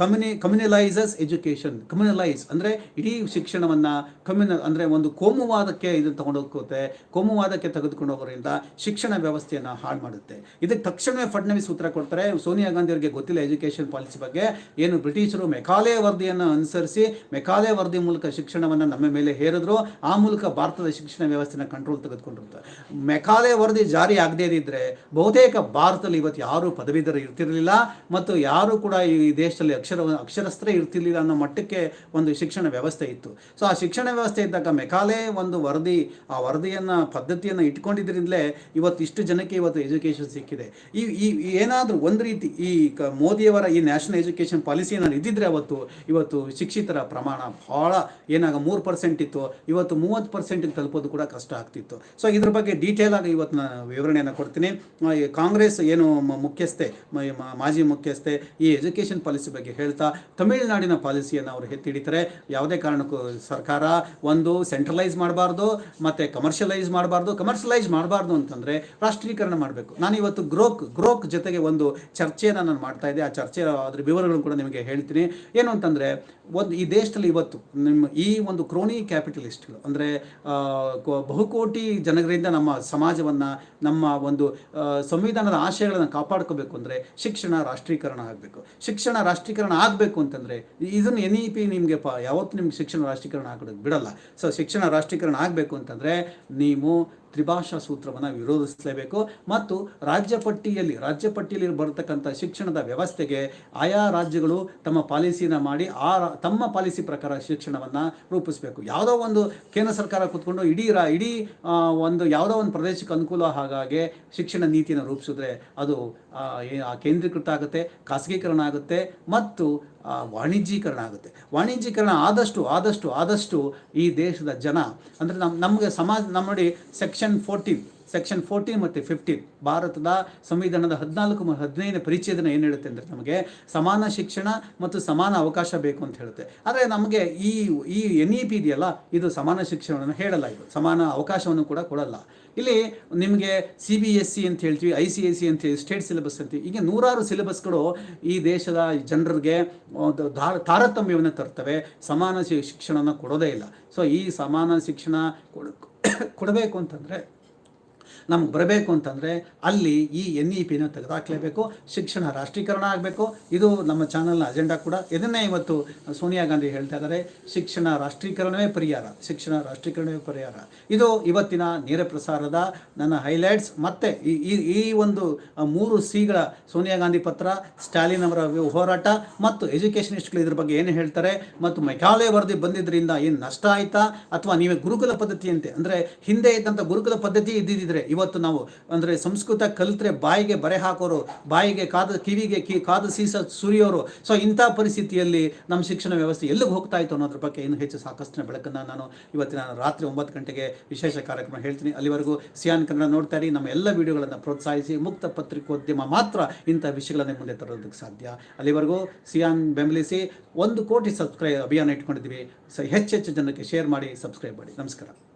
ಕಮ್ಯುನಿ ಕಮ್ಯುನಲೈಸಸ್ ಎಜುಕೇಷನ್ ಕಮ್ಯುನಲೈಸ್ ಅಂದರೆ ಇಡೀ ಶಿಕ್ಷಣವನ್ನು ಕಮ್ಯುನ ಅಂದರೆ ಒಂದು ಕೋಮುವಾದಕ್ಕೆ ಇದು ತಗೊಂಡೋಗುತ್ತೆ ಕೋಮುವಾದಕ್ಕೆ ತೆಗೆದುಕೊಂಡು ಹೋಗೋದ್ರಿಂದ ಶಿಕ್ಷಣ ವ್ಯವಸ್ಥೆಯನ್ನು ಹಾಳು ಮಾಡುತ್ತೆ. ಇದಕ್ಕೆ ತಕ್ಷಣವೇ ಫಡ್ನವೀಸ್ ಉತ್ತರ ಕೊಡ್ತಾರೆ. ಸೋನಿಯಾ ಗಾಂಧಿ ಅವರಿಗೆ ಗೊತ್ತಿಲ್ಲ ಎಜುಕೇಷನ್ ಪಾಲಿಸಿ ಬಗ್ಗೆ. ಏನು ಬ್ರಿಟಿಷರು ಮೆಕಾಲೆ ವರದಿಯನ್ನು ಅನುಸರಿಸಿ ಮೆಕಾಲೆ ವರದಿ ಮೂಲಕ ಶಿಕ್ಷಣವನ್ನು ನಮ್ಮ ಮೇಲೆ ಹೇರಿದ್ರು. ಆ ಮೂಲಕ ಭಾರತದ ಶಿಕ್ಷಣ ವ್ಯವಸ್ಥೆನ ಕಂಟ್ರೋಲ್ ತೆಗೆದುಕೊಂಡಿರ್ತಾರೆ ಮೆಕಾಲೆ ವರದಿ ಜಾರಿ ಆಗದೇ ಇದ್ದರೆ ಬಹುತೇಕ ಭಾರತದಲ್ಲಿ ಇವತ್ತು ಯಾರೂ ಪದವೀಧರ ಇರ್ತಿರಲಿಲ್ಲ. ಮತ್ತು ಯಾರು ಕೂಡ ಈ ದೇಶದಲ್ಲಿ ಅಕ್ಷರ, ಅಕ್ಷರಸ್ತ್ರ ಇರ್ತಿರ್ಲಿಲ್ಲ ಅನ್ನೋ ಮಟ್ಟಕ್ಕೆ ಒಂದು ಶಿಕ್ಷಣ ವ್ಯವಸ್ಥೆ ಇತ್ತು. ಸೊ ಆ ಶಿಕ್ಷಣ ವ್ಯವಸ್ಥೆ ಇದ್ದಾಗ ಮೆಕಾಲೆ ಒಂದು ವರದಿ, ಆ ವರದಿಯನ್ನು, ಪದ್ಧತಿಯನ್ನು ಇಟ್ಕೊಂಡಿದ್ರಿಂದಲೇ ಇವತ್ತು ಇಷ್ಟು ಜನಕ್ಕೆ ಇವತ್ತು ಎಜುಕೇಷನ್ ಸಿಕ್ಕಿದೆ. ಈ ಈ, ಏನಾದರೂ ಒಂದು ರೀತಿ ಈ ಕ, ಮೋದಿಯವರ ಈ ನ್ಯಾಷನಲ್ ಎಜುಕೇಷನ್ ಪಾಲಿಸಿ ಏನಾದ್ರು ಇದ್ದಿದ್ರೆ ಅವತ್ತು, ಇವತ್ತು ಶಿಕ್ಷಿತರ ಪ್ರಮಾಣ ಭಾಳ ಏನಾಗ ಮೂರು ಪರ್ಸೆಂಟ್ ಇತ್ತು, ಇವತ್ತು ಮೂವತ್ತು ಪರ್ಸೆಂಟಿಗೆ ತಲುಪೋದು ಕೂಡ ಕಷ್ಟ ಆಗ್ತಿತ್ತು. ಸೊ ಇದ್ರ ಬಗ್ಗೆ ಡೀಟೇಲ್ ಆಗಿ ಇವತ್ತು ನಾನು ವಿವರಣೆಯನ್ನು ಕೊಡ್ತೀನಿ. ಕಾಂಗ್ರೆಸ್ ಏನು ಮುಖ್ಯಸ್ಥೆ ಮಾಜಿ ಮುಖ್ಯಸ್ಥೆ, ಈ ಎಜುಕೇಷನ್ ಪಾಲಿಸಿ ಬಗ್ಗೆ ಹೇಳ್ತಾ ತಮಿಳುನಾಡಿನ ಪಾಲಿಸಿಯನ್ನು ಅವರು ಎತ್ತಿ ಹಿಡಿತಾರೆ ಯಾವುದೇ ಕಾರಣಕ್ಕೂ ಸರ್ಕಾರ ಒಂದು ಸೆಂಟ್ರಲೈಸ್ ಮಾಡಬಾರ್ದು, ಮತ್ತು ಕಮರ್ಷಿಯಲೈಸ್ ಮಾಡಬಾರ್ದು. ಕಮರ್ಷಿಯಲೈಸ್ ಮಾಡಬಾರ್ದು ಅಂತಂದರೆ ರಾಷ್ಟ್ರೀಕರಣ ಮಾಡಬೇಕು. ನಾನು ಇವತ್ತು ಗ್ರೋಕ್ ಗ್ರೋಕ್ ಜೊತೆಗೆ ಒಂದು ಚರ್ಚೆಯನ್ನು ನಾನು ಮಾಡ್ತಾ ಇದ್ದೆ. ಆ ಚರ್ಚೆ, ಅದ್ರ ವಿವರಗಳನ್ನು ಕೂಡ ನಿಮಗೆ ಹೇಳ್ತೀನಿ. ಏನು ಅಂತಂದರೆ ಒಂದು ಈ ದೇಶದಲ್ಲಿ ಇವತ್ತು ನಿಮ್ಮ ಈ ಒಂದು ಕ್ರೋನಿ ಕ್ಯಾಪಿಟಲಿಸ್ಟ್ಗಳು, ಅಂದರೆ ಬಹುಕೋಟಿ ಜನಗಳಿಂದ ನಮ್ಮ ಸಮಾಜವನ್ನು, ನಮ್ಮ ಒಂದು ಸಂವಿಧಾನದ ಆಶಯಗಳನ್ನು ಕಾಪಾಡ್ಕೋಬೇಕು ಅಂದರೆ ಶಿಕ್ಷಣ ರಾಷ್ಟ್ರೀಕರಣ ಆಗಬೇಕು. ಶಿಕ್ಷಣ ರಾಷ್ಟ್ರೀಕರಣ ಆಗಬೇಕು ಅಂತಂದರೆ, ಇದನ್ನು ಎನ್ ಇ ಪಿ ನಿಮಗೆ ಪ, ಯಾವತ್ತು ನಿಮ್ಗೆ ಶಿಕ್ಷಣ ರಾಷ್ಟ್ರೀಕರಣ ಹಾಕೋದಕ್ಕೆ ಬಿಡಲ್ಲ. ಸೊ, ಶಿಕ್ಷಣ ರಾಷ್ಟ್ರೀಕರಣ ಆಗಬೇಕು ಅಂತಂದರೆ, ನೀವು ತ್ರಿಭಾಷಾ ಸೂತ್ರವನ್ನು ವಿರೋಧಿಸಲೇಬೇಕು. ಮತ್ತು ರಾಜ್ಯ ಪಟ್ಟಿಯಲ್ಲಿ ರಾಜ್ಯ ಪಟ್ಟಿಯಲ್ಲಿ ಬರತಕ್ಕಂಥ ಶಿಕ್ಷಣದ ವ್ಯವಸ್ಥೆಗೆ ಆಯಾ ರಾಜ್ಯಗಳು ತಮ್ಮ ಪಾಲಿಸಿನ ಮಾಡಿ ಆ ತಮ್ಮ ಪಾಲಿಸಿ ಪ್ರಕಾರ ಶಿಕ್ಷಣವನ್ನು ರೂಪಿಸಬೇಕು. ಯಾವುದೋ ಒಂದು ಕೇಂದ್ರ ಸರ್ಕಾರ ಕೂತ್ಕೊಂಡು ಇಡೀ ರಾ, ಇಡೀ ಒಂದು ಯಾವುದೋ ಒಂದು ಪ್ರದೇಶಕ್ಕೆ ಅನುಕೂಲ ಹಾಗಾಗಿ ಶಿಕ್ಷಣ ನೀತಿಯನ್ನು ರೂಪಿಸಿದ್ರೆ ಅದು ಕೇಂದ್ರೀಕೃತ ಆಗುತ್ತೆ, ಖಾಸಗೀಕರಣ ಆಗುತ್ತೆ. ಮತ್ತು ವಾಣಿಜ್ಯೀಕರಣ ಆಗುತ್ತೆ. ವಾಣಿಜ್ಯೀಕರಣ ಆದಷ್ಟು ಆದಷ್ಟು ಆದಷ್ಟು ಈ ದೇಶದ ಜನ, ಅಂದರೆ ನಮ್ಮ ನಮಗೆ ಸಮಾಜ ನಮ್ಮ ನೋಡಿ ಸೆಕ್ಷನ್ ಫೋರ್ಟೀನ್ ಸೆಕ್ಷನ್ ಫೋರ್ಟೀನ್ ಮತ್ತು ಫಿಫ್ಟೀನ್, ಭಾರತದ ಸಂವಿಧಾನದ ಹದಿನಾಲ್ಕು ಮತ್ತು ಹದಿನೈದನೇ ಪರಿಚ್ಛೇದನ ಏನು ಹೇಳುತ್ತೆ ಅಂದರೆ ನಮಗೆ ಸಮಾನ ಶಿಕ್ಷಣ ಮತ್ತು ಸಮಾನ ಅವಕಾಶ ಬೇಕು ಅಂತ ಹೇಳುತ್ತೆ. ಆದರೆ ನಮಗೆ ಈ ಈ ಎನ್ ಇ ಪಿ ಇದೆಯಲ್ಲ, ಇದು ಸಮಾನ ಶಿಕ್ಷಣವನ್ನು ಹೇಳಲ್ಲ ಇದು. ಸಮಾನ ಅವಕಾಶವನ್ನು ಕೂಡ ಕೊಡಲ್ಲ. ಇಲ್ಲಿ ನಿಮಗೆ ಸಿ ಬಿ ಎಸ್ ಸಿ ಅಂತ ಹೇಳ್ತೀವಿ ಐ ಸಿ ಎಸ್ ಸಿ ಅಂತ ಸ್ಟೇಟ್ ಸಿಲೆಬಸ್ ಅಂತೀವಿ ಹೀಗೆ ನೂರಾರು ಸಿಲೆಬಸ್ಗಳು ಈ ದೇಶದ ಜನರಿಗೆ ಒಂದು ತಾರತಮ್ಯವನ್ನು ತರ್ತವೆ. ಸಮಾನ ಶಿಕ್ಷಣನ ಕೊಡೋದೇ ಇಲ್ಲ. ಸೊ ಈ ಸಮಾನ ಶಿಕ್ಷಣ ಕೊಡ, ಕೊಡಬೇಕು ಅಂತಂದರೆ ನಮ್ಗೆ ಬರಬೇಕು ಅಂತಂದರೆ ಅಲ್ಲಿ ಈ ಎನ್ ಇ ಪಿನ ತೆಗೆದುಹಾಕಲೇಬೇಕು ಶಿಕ್ಷಣ ರಾಷ್ಟ್ರೀಕರಣ ಆಗಬೇಕು. ಇದು ನಮ್ಮ ಚಾನಲ್ನ ಅಜೆಂಡಾ ಕೂಡ. ಇದನ್ನೇ ಇವತ್ತು ಸೋನಿಯಾ ಗಾಂಧಿ ಹೇಳ್ತಾ ಇದ್ದಾರೆ. ಶಿಕ್ಷಣ ರಾಷ್ಟ್ರೀಕರಣವೇ ಪರಿಹಾರ. ಶಿಕ್ಷಣ ರಾಷ್ಟ್ರೀಕರಣವೇ ಪರಿಹಾರ. ಇದು ಇವತ್ತಿನ ನೇರ ಪ್ರಸಾರದ ನನ್ನ ಹೈಲೈಟ್ಸ್. ಮತ್ತು ಈ, ಈ- ಈ ಒಂದು ಮೂರು ಸಿಗಳ ಸೋನಿಯಾ ಗಾಂಧಿ ಪತ್ರ, ಸ್ಟಾಲಿನ್ ಅವರ ಹೋರಾಟ ಮತ್ತು ಎಜುಕೇಷನಿಸ್ಟ್ಗಳು ಇದ್ರ ಬಗ್ಗೆ ಏನು ಹೇಳ್ತಾರೆ ಮತ್ತು ಮೆಘಾಲಯ ವರದಿ ಬಂದಿದ್ದರಿಂದ ಏನು ನಷ್ಟ ಆಯಿತಾ? ಅಥವಾ ನೀವೇ ಗುರುಕುಲ ಪದ್ಧತಿಯಂತೆ, ಅಂದರೆ ಹಿಂದೆ ಇದ್ದಂಥ ಗುರುಕುಲ ಪದ್ಧತಿ ಇದ್ದಿದ್ದರೆ ಇವತ್ತು ನಾವು, ಅಂದರೆ ಸಂಸ್ಕೃತ ಕಲಿತ್ರೆ ಬಾಯಿಗೆ ಬರೆ ಹಾಕೋರು, ಬಾಯಿಗೆ ಕಾದ, ಕಿವಿಗೆ ಕಿ, ಕಾದು ಸೀಸ ಸುರಿಯೋರು. ಸೊ ಇಂಥ ಪರಿಸ್ಥಿತಿಯಲ್ಲಿ ನಮ್ಮ ಶಿಕ್ಷಣ ವ್ಯವಸ್ಥೆ ಎಲ್ಲಿಗೆ ಹೋಗ್ತಾ ಇತ್ತು ಅನ್ನೋದ್ರ ಬಗ್ಗೆ ಇನ್ನೂ ಹೆಚ್ಚು ಸಾಕಷ್ಟು ಬೆಳಕನ್ನು ನಾನು ಇವತ್ತಿನ ರಾತ್ರಿ ಒಂಬತ್ತು ಗಂಟೆಗೆ ವಿಶೇಷ ಕಾರ್ಯಕ್ರಮ ಹೇಳ್ತೀನಿ. ಅಲ್ಲಿವರೆಗೂ ಸಿಯಾನ್ ಕನ್ನಡ ನೋಡ್ತಾ ಇರಿ. ನಮ್ಮ ಎಲ್ಲ ವಿಡಿಯೋಗಳನ್ನು ಪ್ರೋತ್ಸಾಹಿಸಿ, ಮುಕ್ತ ಪತ್ರಿಕೋದ್ಯಮ ಮಾತ್ರ ಇಂಥ ವಿಷಯಗಳನ್ನೇ ಮುಂದೆ ತರೋದಕ್ಕೆ ಸಾಧ್ಯ. ಅಲ್ಲಿವರೆಗೂ ಸಿಯಾನ್ ಬೆಂಬಲಿಸಿ ಒಂದು ಕೋಟಿ ಸಬ್ಸ್ಕ್ರೈಬ್ ಅಭಿಯಾನ ಇಟ್ಕೊಂಡಿದ್ದೀವಿ. ಸೊ, ಹೆಚ್ಚೆಚ್ಚು ಜನಕ್ಕೆ ಶೇರ್ ಮಾಡಿ, ಸಬ್ಸ್ಕ್ರೈಬ್ ಮಾಡಿ. ನಮಸ್ಕಾರ.